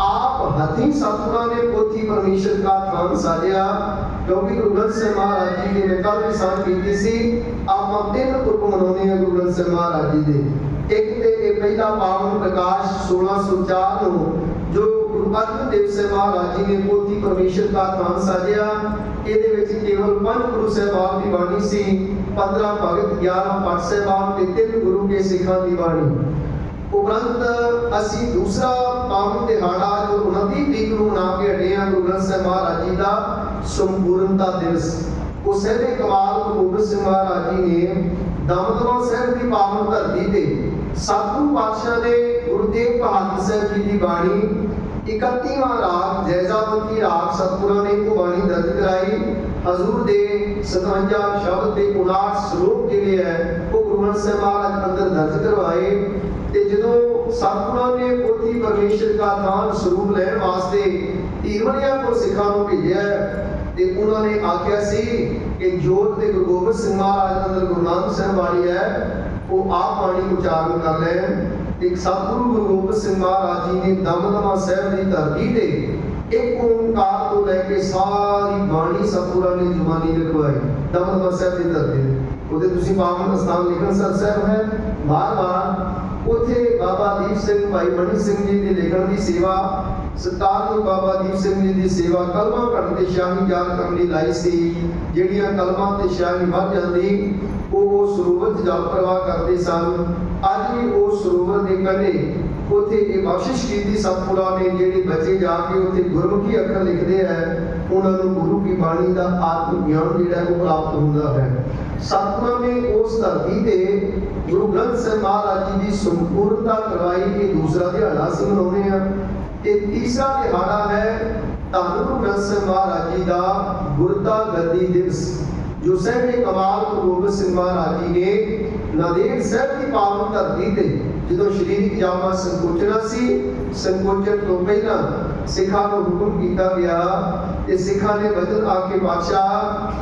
ਆਪ ਹੱਥੀਂ ਸਤਿਗੁਰਾਂ ਨੇ ਪੋਥੀ ਪਰਮੇਸ਼ਰ ਦਾ ਥਾਨ ਸਾਜਿਆ। ਕਿਉਂਕਿ ਗੁਰੂ ਗ੍ਰੰਥ ਸਾਹਿਬ ਮਹਾਰਾਜ ਜੀ ਨੇ ਮੈਂ ਵੀ ਸਾਂਝ ਕੀਤੀ ਸੀ, ਆਪਾਂ ਤਿੰਨ ਤੁਕ ਮਨਾਉਂਦੇ ਹਾਂ ਗੁਰੂ ਗ੍ਰੰਥ ਸਾਹਿਬ ਮਹਾਰਾਜ ਜੀ ਦੇ। ਇੱਕ ਤੇ ਇਹ ਪਹਿਲਾ ਪਾਵਨ ਪ੍ਰਕਾਸ਼ 1604 ਨੂੰ ਜੋ ਗੁਰੂ ਅਰਜਨ ਦੇਵ ਸਾਹਿਬ ਜੀ ਨੇ ਪੋਥੀ ਪਰਮੇਸ਼ਰ ਦਾ ਥਾਨ ਸਾਜਿਆ, ਇਹਦੇ ਵਿੱਚ ਕੇਵਲ ਪੰਜ ਗੁਰੂ ਸਾਹਿਬਾਨ ਦੀ ਬਾਣੀ ਸੀ 15 ਭਗਤ 11 ਪਾਠ ਸਾਹਿਬਾਨ ਤੇ ਤਿੰਨ ਗੁਰੂ ਕੇ ਸਿੱਖਾਂ ਦੀ ਬਾਣੀ। ਉਪਰੰਤ ਅਸੀਂ ਦੂਸਰਾ ਪਾਵਨ ਦਿਹਾੜਾ ਜੋ 29 ਤਰੀਕ ਨੂੰ ਮਨਾ ਕੇ ਹਟੇ ਹਾਂ, ਗੁਰੂ ਗ੍ਰੰਥ ਸਾਹਿਬ ਮਹਾਰਾਜ ਜੀ ਦਾ ਸੰਪੂਰਨਤਾ ਦਿਵਸ। ਉਹ ਸਹਿਬੇ ਕਮਾਲ ਗੁਰੂ ਗੋਬਿੰਦ ਸਿੰਘ ਮਹਾਰਾਜ ਜੀ ਨੇ ਦਮਦਮਾ ਸਾਹਿਬ ਦੀ ਪਾਵਨ ਧਰਤੀ ਤੇ ਸਤਿਗੁਰੂ ਪਾਤਸ਼ਾਹ ਨੇ ਗੁਰੂ ਬਹਾਦਰ ਸਾਹਿਬ ਜੀ ਦੀ ਬਾਣੀ 31ਵਾਂ ਰਾਗ ਜੈਜ਼ਾਵਤੀ ਰਾਗ ਸਤਿਗੁਰਾਂ ਨੇ ਉਹ ਬਾਣੀ ਦਰਜ ਕਰਾਈ। ਹਜ਼ੂਰ ਦੇ 57 ਸ਼ਬਦ ਤੇ 59 ਸ਼ਲੋਕ ਜਿਹੜੇ ਹੈ, ਉਹ ਗੁਰੂ ਗ੍ਰੰਥ ਸਾਹਿਬ ਮਹਾਰਾਜ ਅੰਦਰ ਦਰਜ ਕਰਵਾਏ। ਤੇ ਜਦੋਂ ਸਤਿਗੁਰਾਂ ਨੇ ਪੋਥੀ ਪਰਮੇਸ਼ਰ ਦਾ ਥਾਨ ਸਰੂਪ ਲੈਣ ਵਾਸਤੇ ਈਰਵਣੀਆਂ ਕੋਲ ਸਿੱਖਾਂ ਨੂੰ ਭੇਜਿਆ ਤੇ ਉਹਨਾਂ ਨੇ ਆਖਿਆ ਸੀ ਕਿ ਜੋਤ ਦੇ ਗੁਰੂ ਗੋਬਿੰਦ ਸਿੰਘ ਮਹਾਰਾਜ ਅੰਦਰ ਗੁਰੂ ਨਾਨਕ ਸਾਹਿਬ ਬਾਣੀ ਹੈ। ਉਹ ਆਪ ਬਾਣੀ ਉਚਾਰਨ ਕਰ ਲੈਣ ਇੱਕ ਸਤਿਗੁਰੂ ਗੁਰੂ ਗੋਬਿੰਦ ਸਿੰਘ ਮਹਾਰਾਜ ਜੀ ਨੇ ਦਮਦਮਾ ਸਾਹਿਬ ਦੀ ਧਰਤੀ ਤੇ ਇੱਕ ਓੰਕਾਰ ਤੋਂ ਲੈ ਕੇ ਸਾਰੀ ਬਾਣੀ ਸਤਿਗੁਰਾਂ ਨੇ ਜ਼ੁਬਾਨੀ ਲਿਖਵਾਈ, ਦਮਦਮਾ ਸਾਹਿਬ ਦੀ ਧਰਤੀ ਉਹਦੇ ਤੁਸੀਂ ਪਾਵਨ ਸਥਾਨ ਲਿਖਣ ਸਰ ਸਾਹਿਬ ਹੈ। ਬਾਰ ਬਾਰ ਉੱਥੇ ਬਾਬਾ ਦੀਪ ਸਿੰਘ, ਭਾਈ ਮਣੀ ਸਿੰਘ ਜੀ ਦੇ ਲਿਖਣ ਦੀ ਸੇਵਾ ਸਤਾਰ ਬਾਬਾ ਦੀਪ ਸਿੰਘ ਜੀ ਦੀ ਸੇਵਾ ਕਲਮਾਂ ਘੜਨ ਤੇ ਸ਼ਾਹੀ ਯਾਦ ਕਰਨ ਲਈ ਲਾਈ ਸੀ। ਜਿਹੜੀਆਂ ਕਲਮਾਂ ਤੇ ਸ਼ਾਹੀ ਵੱਧ ਜਾਂਦੀ, ਉਹ ਸਰੋਵਰ ਜਲ ਪ੍ਰਵਾਹ ਕਰਦੇ ਸਨ। ਅੱਜ ਵੀ ਉਹ ਸਰੋਵਰ ਦੇ ਕੰਢੇ ਉੱਥੇ ਇਹ ਬਖਸ਼ਿਸ਼ ਕੀਤੀ ਸਤਿਗੁਰਾਂ ਨੇ, ਜਿਹੜੇ ਬੱਚੇ ਜਾ ਕੇ ਉੱਥੇ ਗੁਰਮੁਖੀ ਅੱਖਰ ਲਿਖਦੇ ਹੈ ਉਹਨਾਂ ਨੂੰ ਗੁਰੂ ਕੀ ਬਾਣੀ ਦਾ ਆਤਮ ਗਿਆਨ ਜਿਹੜਾ ਉਹ ਪ੍ਰਾਪਤ ਹੁੰਦਾ ਹੈ। ਸਤਿਗੁਰਾਂ ਨੇ ਉਸ ਧਰਤੀ ਤੇ ਗੁਰੂ ਗ੍ਰੰਥ ਸਾਹਿਬ ਮਹਾਰਾਜ ਜੀ ਦੀ ਸੰਪੂਰਨਤਾ ਕਰਵਾਈ ਇਹ ਦੂਸਰਾ ਦਿਹਾੜਾ ਅਸੀਂ ਮਨਾਉਂਦੇ ਹਾਂ। ਤੇ ਤੀਸਰਾ ਦਿਹਾੜਾ ਹੈ ਧੰਨ ਗੁਰੂ ਗ੍ਰੰਥ ਸਾਹਿਬ ਮਹਾਰਾਜ ਜੀ ਦਾ ਗੁਰਤਾ ਗੱਦੀ ਦਿਵਸ, ਜੋ ਸਹਿਬੇ ਕਮਾਲ ਗੁਰੂ ਗੋਬਿੰਦ ਸਿੰਘ ਮਹਾਰਾਜ ਜੀ ਨੇ ਨਾਦੇੜ ਸਾਹਿਬ ਦੀ ਪਾਵਨ ਧਰਤੀ ਤੇ ਜਦੋਂ ਸਰੀਰਕ ਜਾਮਾ ਸੰਕੋਚਣਾ ਸੀ ਸੰਕੋਚਨ ਤੋਂ ਪਹਿਲਾਂ ਸਿੱਖਾਂ ਨੂੰ ਹੁਕਮ ਕੀਤਾ ਗਿਆ ਤੇ ਸਿੱਖਾਂ ਨੇ ਵਚਨ ਆ ਕੇ ਬਾਦਸ਼ਾਹ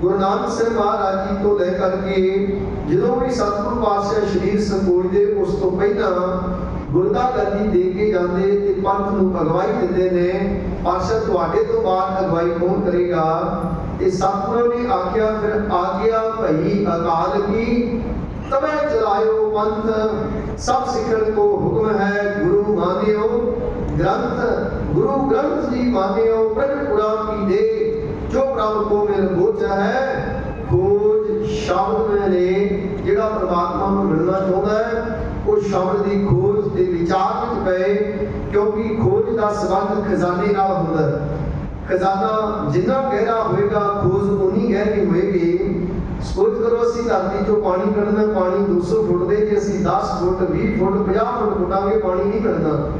ਗੁਰੂ ਨਾਨਕ ਸਾਹਿਬ ਮਹਾਰਾਜ ਜੀ ਤੋਂ ਲੈ ਕਰਕੇ ਜਦੋਂ ਵੀ ਸਤਿਗੁਰੂ ਪਾਤਸ਼ਾਹ ਸਰੀਰ ਸੰਕੋਚਦੇ ਉਸ ਤੋਂ ਪਹਿਲਾਂ ਗੁਰਦਾ ਗੱਦੀ ਦੇ ਕੇ ਜਾਂਦੇ ਤੇ ਪੰਥ ਨੂੰ ਅਗਵਾਈ ਦਿੰਦੇ ਨੇ, ਪਾਤਸ਼ਾਹ ਤੁਹਾਡੇ ਤੋਂ ਬਾਅਦ ਅਗਵਾਈ ਕੌਣ ਕਰੇਗਾ? ਤੇ ਸਤਿਗੁਰੂ ਨੇ ਆਖਿਆ, ਫਿਰ ਆਗਿਆ ਭਈ ਅਕਾਲ ਕੀ? ਤਬੈ ਚਲਾਇਓ ਪੰਥ, ਸਭ ਸਿੱਖਣ ਕੋ ਹੁਕਮ ਹੈ ਗੁਰੂ ਮਾਨਿਓ। ਗ੍ਰੰਥ, ਗੁਰੂ ਗ੍ਰੰਥ ਜੀ ਮਾਨਿਓ, ਪ੍ਰਗਟ ਪੁਰਾਣ ਪ੍ਰਭ ਕੋ ਮਿਲ ਗੋਚਾ ਹੈ, ਖੋਜ ਸ਼ਬਦ ਮੈਨੇ ਜਿਹੜਾ ਪ੍ਰਮਾਤਮਾ ਨੂੰ ਮਿਲਣਾ ਚਾਹੁੰਦਾ ਹੈ, ਉਹ ਸ਼ਬਦ ਦੀ ਖੋਜ ਤੇ ਵਿਚਾਰ ਵਿੱਚ ਪਏ, ਕਿਉਂਕਿ ਖੋਜ ਦਾ ਸੰਬੰਧ ਖਜ਼ਾਨੇ ਨਾਲ ਹੁੰਦਾ ਹੈ। ਖਜ਼ਾਨਾ ਜਿੰਨਾ ਗਹਿਰਾ ਹੋਏਗਾ, ਖੋਜ ਉਨੀ ਗਹਿਰੀ ਹੋਏਗੀ। ਸੋਚ ਕਰੋ, ਅਸੀਂ ਧਰਤੀ ਚੋਂ ਪਾਣੀ ਕੱਢਣਾ, ਪਾਣੀ 200 ਫੁੱਟ ਦੇ, ਜੇ ਅਸੀਂ 10 ਫੁੱਟ 20 ਫੁੱਟ 50 ਫੁੱਟ ਫੁੱਟਾਂਗੇ, ਪਾਣੀ ਨਹੀਂ ਕੱਢਣਾ।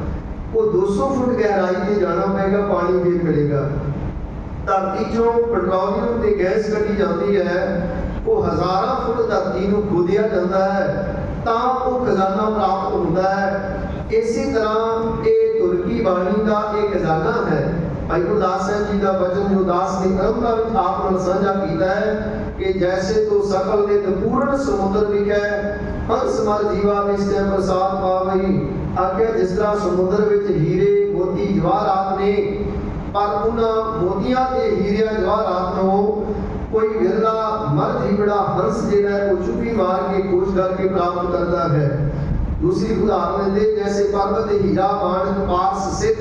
ਉਹ 200 ਫੁੱਟ ਗਹਿਰਾਈ ਤੇ ਜਾਣਾ ਪਏਗਾ, ਪਾਣੀ ਫਿਰ ਮਿਲੇਗਾ। ਧਰਤੀ ਚੋਂ ਪੈਟਰੋਲੀਅਮ ਤੇ ਗੈਸ ਕੱਢੀ ਜਾਂਦੀ ਹੈ, ਉਹ ਹਜ਼ਾਰਾਂ ਫੁੱਟ ਧਰਤੀ ਨੂੰ ਖੋਦਿਆ ਜਾਂਦਾ ਹੈ, ਤਾਂ ਉਹ ਖਜ਼ਾਨਾ ਪ੍ਰਾਪਤ ਹੁੰਦਾ ਹੈ। ਇਸੇ ਤਰ੍ਹਾਂ ਇਹ ਤੁਰਕੀ ਬਾਣੀ ਦਾ ਇਹ ਖਜ਼ਾਨਾ ਹੈ। ਭਾਈ ਗੁਰਦਾਸ ਸਾਹਿਬ ਜੀ ਦਾ ਬਚਨ ਜੋ ਦਾਸ ਨੇ ਅਰੰਭਾ ਵਿੱਚ ਆਪ ਨਾਲ ਸਾਂਝਾ ਕੀਤਾ ਹੈ ਕਿ ਜੈਸੇ ਤੋ ਸਕਲ ਦੇ ਪੂਰਨ ਸਮੁੰਦਰ ਵਿਖੇ ਹੰਸ ਮਰ ਜੀਵਾ ਵਿੱਚ ਤੇ ਪ੍ਰਸਾਦ ਪਾਵਈ ਆਖਿਆ ਜਿਸ ਤਰ੍ਹਾਂ ਸਮੁੰਦਰ ਵਿੱਚ ਹੀਰੇ, ਮੋਤੀ ਜਵਾਹਰਾਤ ਨੇ ਪਰ ਉਹਨਾਂ ਮੋਤੀਆਂ ਤੇ ਹੀਰਿਆਂ ਜਵਾਹਰਾਤ ਨੂੰ ਕੋਈ ਵਿਰਲਾ ਮਰ ਜੀਵੜਾ ਹੰਸ ਜਿਹੜਾ ਉਹ ਚੁੱਪੀ ਮਾਰ ਕੇ ਖੋਜ ਕਰਕੇ ਪ੍ਰਾਪਤ ਕਰਦਾ ਹੈ। ਦੂਸਰੀ ਉਦਾਹਰਨ ਦੇ ਜੈਸੇ ਪਰਬਤ ਹੀਰਾ ਮਾਣਕ ਪਾਸ ਸਿੱਧ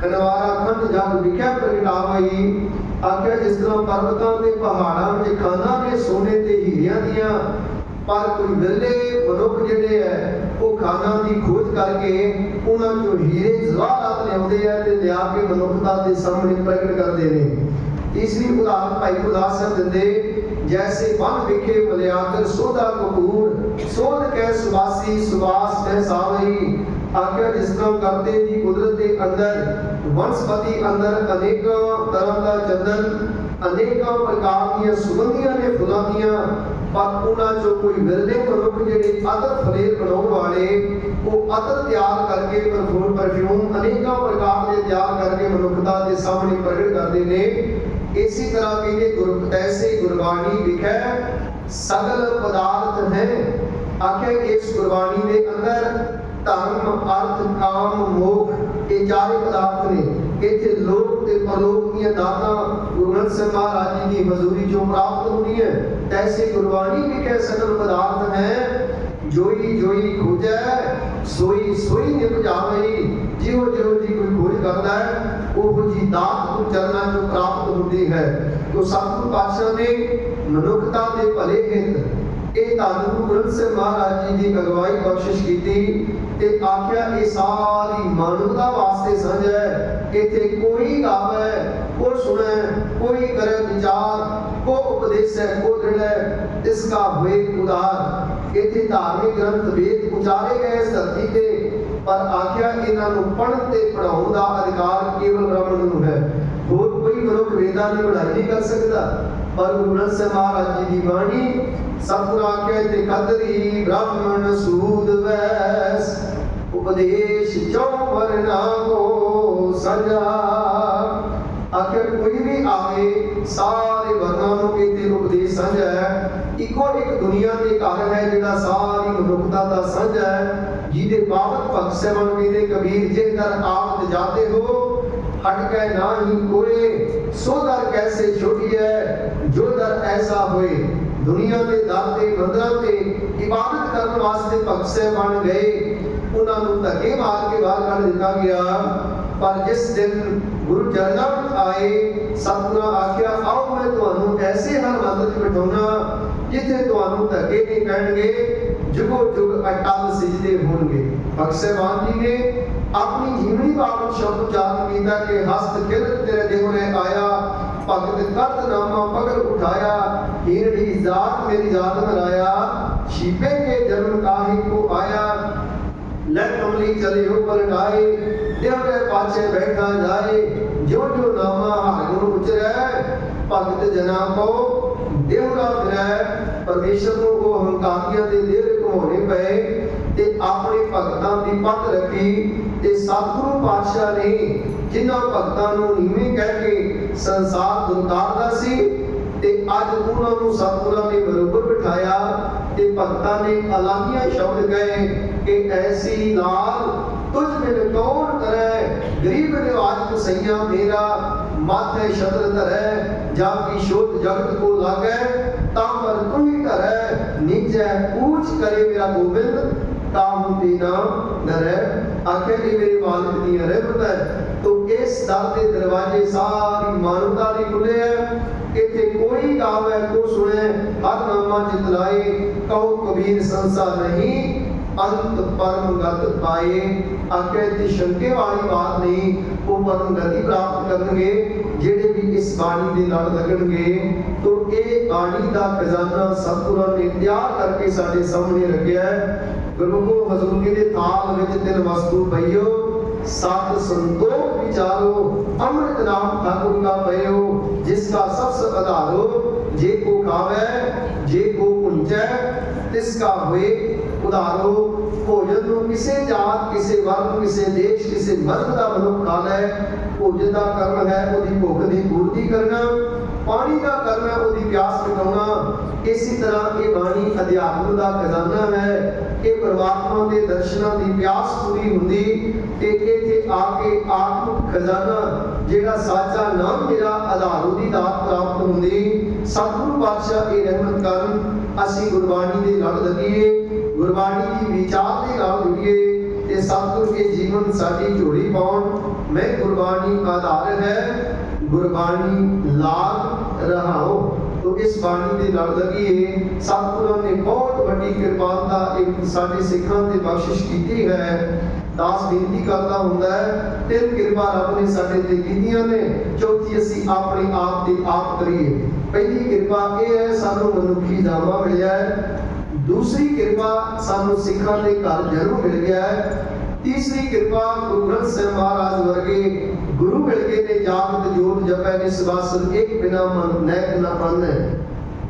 ਖਨਵਾਰਾ ਖੰਡ ਜਗ ਵਿਖਿਆ ਪ੍ਰਗਟਾਵਈ, ਆਖਿਆ ਜਿਸ ਤਰ੍ਹਾਂ ਪਰਬਤਾਂ ਤੇ ਪਹਾੜਾਂ ਤੇ ਖਾਨਾਂ ਦੇ ਸੋਨੇ ਤੇ ਹੀਰਿਆਂ ਦੀਆਂ ਪਰ ਕੋਈ ਵਿਰਲੇ ਮਨੁੱਖ ਜਿਹੜੇ ਹੈ ਉਹ ਖਾਨਾਂ ਦੀ ਖੋਜ ਕਰਕੇ ਉਹਨਾਂ ਚੋਂ ਹੀਰੇ ਜਵਾਹਰਾਤ ਲਿਆਉਂਦੇ ਆ ਤੇ ਲਿਆ ਕੇ ਮਨੁੱਖਤਾ ਦੇ ਸਾਹਮਣੇ ਪ੍ਰਗਟ ਕਰਦੇ ਨੇ। ਤੀਸਰੀ ਉਦਾਹਰਨ ਭਾਈ ਗੁਰਦਾਸ ਸਾਹਿਬ ਦਿੰਦੇ, ਜੈਸੇ ਵਨ ਵਿਖੇ ਮਲਿਆਦਰ ਸੋਧਾ ਕਪੂਰ, ਸੋਧ ਕੈ ਸੁਵਾਸੀ ਸੁਵਾਸ ਕੈ ਸਾਵਈ, ਆਖਿਆ ਜਿਸ ਤਰ੍ਹਾਂ ਕਰਤੇ ਦੀ ਕੁਦਰਤ ਦੇ ਅੰਦਰ, ਵਨਸਪਤੀ ਅੰਦਰ ਅਨੇਕਾਂ ਤਰ੍ਹਾਂ ਦਾ ਚੰਦਨ, ਅਨੇਕਾਂ ਪ੍ਰਕਾਰ ਦੀਆਂ ਸੁਗੰਧੀਆਂ ਨੇ ਫੁੱਲਾਂ ਦੀਆਂ ਪਰ ਚੋਂ ਕੋਈ ਵਿਰਲੇ ਮਨੁੱਖ ਜਿਹੜੇ ਅਦਰ ਫਲੇਰ ਬਣਾਉਣ ਵਾਲੇ, ਉਹ ਅਦਰ ਤਿਆਰ ਕਰਕੇ ਪਰਫਿਊਮ ਪਰਫਿਊਮ ਅਨੇਕਾਂ ਪ੍ਰਕਾਰ ਦੇ ਤਿਆਰ ਕਰਕੇ ਮਨੁੱਖਤਾ ਦੇ ਸਾਹਮਣੇ ਪ੍ਰਗਟ ਕਰਦੇ ਨੇ। ਇਸੇ ਤਰ੍ਹਾਂ ਕਹਿੰਦੇ ਗੁਰ ਐਸੇ ਗੁਰਬਾਣੀ ਵਿਖੇ ਸਗਲ ਪਦਾਰਥ ਹੈ। ਆਖੇ ਇਸ ਗੁਰਬਾਣੀ ਦੇ ਅੰਦਰ ਧਰਮ, ਅਰਥ, ਕਾਮ, ਮੋਖ ਇਹ ਚਾਰੇ ਪਦਾਰਥ ਨੇ। ਇੱਥੇ ਲੋਕ ਤੇ ਪਰਲੋਕ ਦੀਆਂ ਦਾਤਾਂ ਗੁਰੂ ਗ੍ਰੰਥ ਸਾਹਿਬ ਮਹਾਰਾਜ ਜੀ ਦੀ ਹਜ਼ੂਰੀ ਚੋਂ ਪ੍ਰਾਪਤ ਹੁੰਦੀਆਂ ਐਸੀ ਗੁਰਬਾਣੀ ਵਿਖੇ ਸਗਲ ਪਦਾਰਥ ਹੈ, ਜੋਈ ਜੋਈ ਖੋਜੈ, ਸੋਈ ਸੋਈ ਨਿਭਜਾਵਈ ਜਿਉ ਜਿਉ ਜੀ ਕੋਈ ਖੋਜ ਕਰਦਾ ਹੈ, ਉਹ ਜੀ ਦਾਤ ਨੂੰ ਚਰਨਾਂ ਚੋਂ ਪ੍ਰਾਪਤ ਹੁੰਦੀ ਹੈ। ਤੋ ਸਤਿਗੁਰੂ ਪਾਤਸ਼ਾਹ ਨੇ ਮਨੁੱਖਤਾ ਦੇ ਭਲੇ ਹਿੱਤ ਇਹ ਧੰਨ ਗੁਰੂ ਗ੍ਰੰਥ ਸਾਹਿਬ ਮਹਾਰਾਜ ਜੀ ਦੀ ਅਗਵਾਈ ਬਖਸ਼ਿਸ਼ ਕੀਤੀ ਤੇ ਆਖਿਆ, ਇਹ ਸਾਰੀ ਮਾਨਵਤਾ ਵਾਸਤੇ ਸਾਂਝ ਹੈ। ਇੱਥੇ ਕੋਈ ਗਾਵੇ ਕੋ ਸੁਣੇ, ਕੋਈ ਕਰੇ ਵਿਚਾਰ ਕੋ ਉਪਦੇਸੈ ਕੋ ਦ੍ਰਿੜੈ ਇਸ ਕਾ ਹੋਏ ਉਦਾਰ ਇੱਥੇ ਧਾਰਮਿਕ ਗ੍ਰੰਥ ਵੇਦ ਉਚਾਰੇ ਗਏ ਧਰਤੀ ਤੇ, ਪਰ ਆਖਿਆ, ਇਹਨਾਂ ਨੂੰ ਪੜ੍ਹਨ ਤੇ ਪੜਾਉਣ ਦਾ ਅਧਿਕਾਰ ਕੇਵਲ ਬ੍ਰਾਹਮਣ ਨੂੰ ਹੈ। ਹੋਰ ਕੋਈ ਮਨੁੱਖ ਵੇਦਾਂ ਦੀ ਪੜ੍ਹਾਈ ਨਹੀਂ ਕਰ ਸਕਦਾ। ਪਰ ਗੁਰੂ ਦੀ ਬਾਣੀ ਸਤਿਗੁਰ ਆਖਿਆ ਤੇ ਕਦਰੀ ਬ੍ਰਾਹਮਣ ਸੂਦ ਵੈਸ, ਉਪਦੇਸ਼ ਚੌ ਵਰਨਾ ਕੋ ਸਜਾ। ਆਖਿਰ ਕੋਈ ਵੀ ਆਵੇ, ਸਾਰੇ ਵਰਨਾਂ ਨੂੰ ਕੀਤੇ ਉਪਦੇਸ਼ ਸਾਂਝਾ ਹੈ। ਇੱਕੋ ਇੱਕ ਦੁਨੀਆ ਦੇ ਕਾਰਨ ਹੈ ਜਿਹੜਾ ਸਾਰੀ ਮਨੁੱਖਤਾ ਦਾ ਸਾਂਝਾ ਹੈ। ਜਿਹਦੇ ਬਾਬਤ ਭਗਤ ਸਹਿਬਾਨ ਕਹਿੰਦੇ ਕਬੀਰ ਜੇ, ਦਰ ਆਪ ਜਾਤੇ ਹੋ, ਹਟ ਕੇ ਨਾ ਹੀ ਕੋਏ, ਸੋ ਦਰ ਕੈਸੇ ਛੋਟੀ ਜੋ ਦਰ ਐਸਾ ਹੋਏ, ਦੁਨੀਆ ਦੇ ਦਰ ਮੰਦਰਾਂ ਤੇ ਇਬਾਦਤ ਕਰਨ ਵਾਸਤੇ ਭਗਤ ਸਹਿਬਾਨ ਗਏ। ਉਹਨਾਂ ਨੂੰ ਧੱਕੇ ਮਾਰ ਕੇ ਬਾਹਰ ਕੱਢ ਦਿੱਤਾ ਗਿਆ। ਪਰ ਜਿਸ ਦਿਨ ਗੁਰੂ ਚਰਨਾਂ ਵਿੱਚ ਆਏ, ਸਤਿਗੁਰਾਂ ਆਖਿਆ, ਆਓ, ਮੈਂ ਤੁਹਾਨੂੰ ਐਸੇ ਹਰ ਮੰਦਰ ਬਿਠਾਉਣਾ ਜਿੱਥੇ ਤੁਹਾਨੂੰ ਧੱਕੇ ਨਹੀਂ ਕਹਿਣਗੇ ਜੁਗੋ ਜੁਗ ਅਟਲ ਸਿਜਦੇ ਹੋਣਗੇ। ਬਖਸ਼ੇਵਾਨ ਜੀ ਨੇ ਆਪਣੀ ਜੀਵਨੀ ਬਾਬਤ ਸ਼ਬਦ ਉਚਾਰਨ ਕੀਤਾ ਕਿ ਹਸਤ ਕਿਰਤ ਤੇਰੇ ਦੇਹ ਨੇ ਆਇਆ ਭਗਤ ਕਰਤ ਨਾਮਾ ਪਗਲ ਉਠਾਇਆ ਹੀਰੜੀ ਜ਼ਾਤ ਮੇਰੀ ਜ਼ਾਤ ਮਰਾਇਆ ਛੀਪੇ ਕੇ ਜਨਮ ਕਾਹੀ ਕੋ ਆਇਆ ਲੈ ਕਮਲੀ ਚਲੇ ਹੋ ਪਲਟਾਏ ਪਾਛੇ ਬੈਠਾ ਜਾਏ। ਜੋ ਜੋ ਨਾਮਾ ਹਰ ਉਚਰੈ, ਭਗਤ ਜਨਾ ਕੋ ਦੇਵਰਾ ਫਿਰੈ। ਪਰਮੇਸ਼ਰ ਨੂੰ ਉਹ ਹੰਕਾਰੀਆਂ ਦੇ ਦੇਹ ਘਮਾਉਣੇ ਪਏ ਤੇ ਆਪਣੇ ਭਗਤਾਂ ਦੀ ਪੱਤ ਰੱਖੀ ਤੇ ਸਤਿਗੁਰੂ ਪਾਤਸ਼ਾਹ ਨੇ ਜਿਨ੍ਹਾਂ ਭਗਤਾਂ ਨੂੰ ਨੀਵੇਂ ਕਹਿ ਕੇ ਸੰਸਾਰ ਦੁਰਦਾਰਦਾ ਸੀ ਤੇ ਅੱਜ ਉਹਨਾਂ ਨੂੰ ਸਤਿਗੁਰਾਂ ਨੇ ਬਰੋਬਰ ਬਿਠਾਇਆ ਤੇ ਭਗਤਾਂ ਨੇ ਅਲਾਹੀਆਂ ਸ਼ਬਦ ਕਹੇ ਕਿ ਐਸੀ ਲਾਲ ਤੁਝ ਬਿਨ ਕੌਣ ਕਰੈ ਗਰੀਬ ਨਿਵਾਜ ਕਸਈਆ ਮੇਰਾ ਮਾਥੇ ਸ਼ਤਰ ਧਰੈ। ਜਾ ਕੀ ਸ਼ੋਧ ਜਗਤ ਕੋ ਲਾਗੈ, ਤਾਂ ਪਰ ਕੋਈ ਧਰੈ। ਨਿਜੈ ਊਚ ਕਰੇ ਮੇਰਾ ਗੋਬਿੰਦ ਤਾਮ ਤੀਨਾ ਨਰੈ। ਆਖੇ ਦੀ ਮੇਰੀ ਮਾਲਕ ਦੀ ਰਹਿਮਤ ਹੈ, ਤੋ ਇਸ ਦਰ ਦੇ ਦਰਵਾਜ਼ੇ ਸਾਰੀ ਮਾਨਵਤਾ ਲਈ ਖੁੱਲੇ ਹੈ। ਇੱਥੇ ਕੋਈ ਗਾਵੇ ਕੋ ਸੁਣੇ, ਹਰ ਨਾਮਾ ਚਿਤ ਲਾਏ ਕਹੋ ਕਬੀਰ ਸੰਸਾ ਨਹੀਂ। ਅੰਤ ਪਰਮ ਗਤ ਪਾਏ। ਆਖੇ ਤੇ ਸ਼ੰਕੇ ਵਾਲੀ ਬਾਤ ਨਹੀਂ, ਉਹ ਪਰਮ ਗਤੀ ਪ੍ਰਾਪਤ ਕਰਨਗੇ, ਜਿਹੜੇ ਵੀ ਇਸ ਬਾਣੀ ਦੇ ਨਾਲ ਲੱਗਣਗੇ ਤੋ ਇਹ ਬਾਣੀ ਦਾ ਖਜ਼ਾਨਾ ਸਤਿਗੁਰਾਂ ਨੇ ਤਿਆਰ ਕਰਕੇ ਸਾਡੇ ਸਾਹਮਣੇ ਰੱਖਿਆ ਹੈ। ਗੁਰੂ ਹਜ਼ੂਰੀ ਦੇ ਤਾਲ ਵਿੱਚ ਤਿੰਨ ਵਸਤੂ ਪਈਓ। ਸਤ ਸੰਤੋਖ ਵਿਚਾਰੋ, ਅੰਮ੍ਰਿਤ ਨਾਮ ਠਾਕੁਰ ਦਾ ਪਈਓ, ਜਿਸ ਦਾ ਸਭ ਸਦ ਆਧਾਰੋ ਜੇ ਕੋ ਖਾਵੇ, ਜੇ ਕੋ ਪੁੰਚੈ ਤਿਸ ਕਾ ਹੋਏ ਉਦਾਹਰੋ ਭੋਜਨ ਨੂੰ ਕਿਸੇ ਜਾਤ, ਕਿਸੇ ਵਰਗ, ਕਿਸੇ ਦੇਸ਼, ਕਿਸੇ ਮਜ਼ਹਬ ਦਾ ਮਨੁੱਖ ਖਾਣਾ ਹੈ, ਭੋਜਨ ਦਾ ਕਰਮ ਹੈ, ਉਹਦੀ ਭੁੱਖ ਦੀ ਪੂਰਤੀ ਕਰਨਾ, ਪਾਣੀ ਦਾ ਕਰਨਾ, ਉਹਦੀ ਪਿਆਸ ਮਿਟਾਉਣਾ, ਇਸੇ ਤਰ੍ਹਾਂ ਇਹ ਬਾਣੀ ਅਧਿਆਤਮ ਦਾ ਖਜ਼ਾਨਾ ਹੈ ਇਹ ਪਰਮਾਤਮਾ ਦੇ ਦਰਸ਼ਨਾਂ ਦੀ ਪਿਆਸ ਪੂਰੀ ਹੁੰਦੀ ਤੇ ਇੱਥੇ ਆ ਕੇ ਆਤਮਿਕ ਖਜ਼ਾਨਾ, ਜਿਹੜਾ ਸਾਚਾ ਨਾਮ ਮੇਰਾ, ਆਧਾਰੂ ਦੀ ਦਾਤ ਪ੍ਰਾਪਤ ਹੁੰਦੀ। ਸਤਿਗੁਰੂ ਬਾਦਸ਼ਾਹ ਇਹ ਰਹਿਮਤ ਕਰਨ ਅਸੀਂ ਗੁਰਬਾਣੀ ਦੇ ਨਾਲ ਲੱਗੀਏ ਗੁਰਬਾਣੀ ਦੀ ਵਿਚਾਰ ਦੇ ਨਾਲ ਜੁੜੀਏ ਤੇ ਸਤਿਗੁਰ ਦੇ ਜੀਵਨ ਸਾਡੀ ਝੋਲੀ ਪਾਉਣ। ਮੈਂ ਗੁਰਬਾਣੀ ਆਧਾਰ ਹੈ, ਗੁਰਬਾਣੀ ਲਾਗ ਰਹਾਓ। ਤੋ ਇਸ ਬਾਣੀ ਦੇ ਨਾਲ ਲੱਗੀਏ ਸਤਿਗੁਰਾਂ ਨੇ ਬਹੁਤ ਵੱਡੀ ਕਿਰਪਾਲਤਾ ਇੱਕ ਸਾਡੇ ਸਿੱਖਾਂ ਤੇ ਬਖਸ਼ਿਸ਼ ਕੀਤੀ ਹੈ। ਦਾਸ ਬੇਨਤੀ ਕਰਦਾ ਹੁੰਦਾ ਹੈ, ਤਿੰਨ ਕਿਰਪਾ ਰੱਬ ਨੇ ਸਾਡੇ ਤੇ ਕੀਤੀਆਂ ਨੇ, ਚੌਥੀ ਅਸੀਂ ਆਪਣੇ ਆਪ ਤੇ ਆਪ ਕਰੀਏ। ਪਹਿਲੀ ਕਿਰਪਾ ਇਹ ਹੈ, ਸਾਨੂੰ ਮਨੁੱਖੀ ਜਾਮਾ ਮਿਲਿਆ ਹੈ। ਦੂਸਰੀ ਕਿਰਪਾ ਸਾਨੂੰ ਸਿੱਖਾਂ ਦੇ ਘਰ ਜਨਮ ਮਿਲ ਗਿਆ ਹੈ। ਤੀਸਰੀ ਕਿਰਪਾ ਗੁਰੂ ਗ੍ਰੰਥ ਸਾਹਿਬ ਮਹਾਰਾਜ ਵਰਗੇ ਗੁਰੂ ਮਿਲ ਕੇ ਨੇ ਜਾਗਤ ਜੋਤ, ਜਪੈ ਨਿਸ ਇੱਕ ਬਿਨਾ ਮਨ ਨੈਕ ਨਾ ਪੰਨ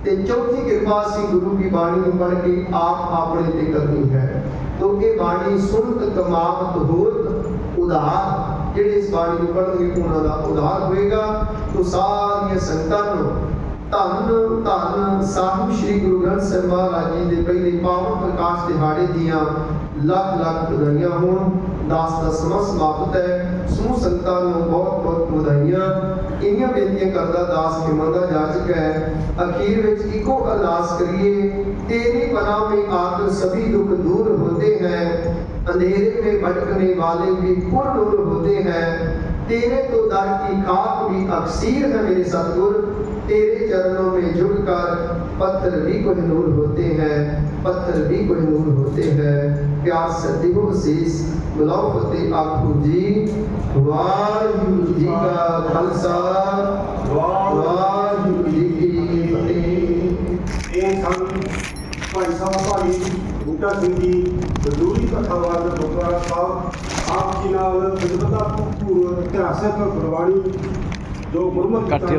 ਤੇ ਚੌਥੀ ਕਿਰਪਾ ਸੀ ਗੁਰੂ ਕੀ ਬਾਣੀ ਨੂੰ ਪੜ੍ਹ ਕੇ ਆਪ ਆਪਣੇ ਤੇ ਕਰਨੀ ਹੈ। ਤੋ ਇਹ ਬਾਣੀ ਸੁਣਤ ਕਮਾਵਤ ਹੋਤ ਉਧਾਰ, ਜਿਹੜੇ ਇਸ ਬਾਣੀ ਨੂੰ ਪੜ੍ਹਨਗੇ ਉਹਨਾਂ ਦਾ ਉਧਾਰ ਹੋਏਗਾ। ਤੋ ਸਾਰੀਆਂ ਸੰਗਤਾਂ ਨੂੰ ਧੰਨ ਧੰਨ ਸਾਹਿਬ ਸ੍ਰੀ ਗੁਰੂ ਗ੍ਰੰਥ ਸਾਹਿਬ ਮਹਾਰਾਜ ਜੀ ਦੇ ਪਹਿਲੇ ਪਾਵਨ ਪ੍ਰਕਾਸ਼ ਦਿਹਾੜੇ ਦੀਆਂ ਲੱਖ ਲੱਖ ਵਧਾਈਆਂ ਹੋਣ ਦਾਸ ਦਾ ਸਮਾਂ ਸਮਾਪਤ ਹੈ ਸਮੂਹ ਸੰਗਤਾਂ ਨੂੰ ਬਹੁਤ ਬਹੁਤ ਵਧਾਈਆਂ ਇੰਨੀਆਂ ਬੇਨਤੀਆਂ ਕਰਦਾ ਦਾਸ ਹਿਮਾਂ ਦਾ ਜਾਚਕ ਹੈ ਅਖੀਰ ਵਿੱਚ ਇੱਕੋ ਅਰਦਾਸ ਕਰੀਏ ਤੇਰੇ ਬਨਾ में आकर सभी दुख दूर होते हैं अंधेरे में भटकने वाले भी पूर्ण नूर होते हैं तेरे तो दर की खाक भी अक्सीर है मेरे सतगुर तेरे चरणों में झुककर पत्थर भी कोहिनूर होते हैं पत्थर भी कोहिनूर होते हैं प्यार से दिहो शीस बुलाओ फतेह आखू जी वाहिगुरु जी का खालसा वाहिगुरु जी की फतेह ਇਹ ਸਨ ਭਾਈ ਸਾਹਿਬ ਭਾਈ ਬੂਟਾ ਸਿੰਘ ਜੀ ਜ਼ਰੂਰੀ ਕਥਾਵਾਰ ਗੁਰਦੁਆਰਾ ਸਾਹਿਬ ਆਪ ਜੀ ਨਾਲ ਵਿਦਵਤਾ ਭਰਪੂਰ ਇਤਿਹਾਸਕ ਗੁਰਬਾਣੀ ਜੋ ਗੁਰਮਤਿ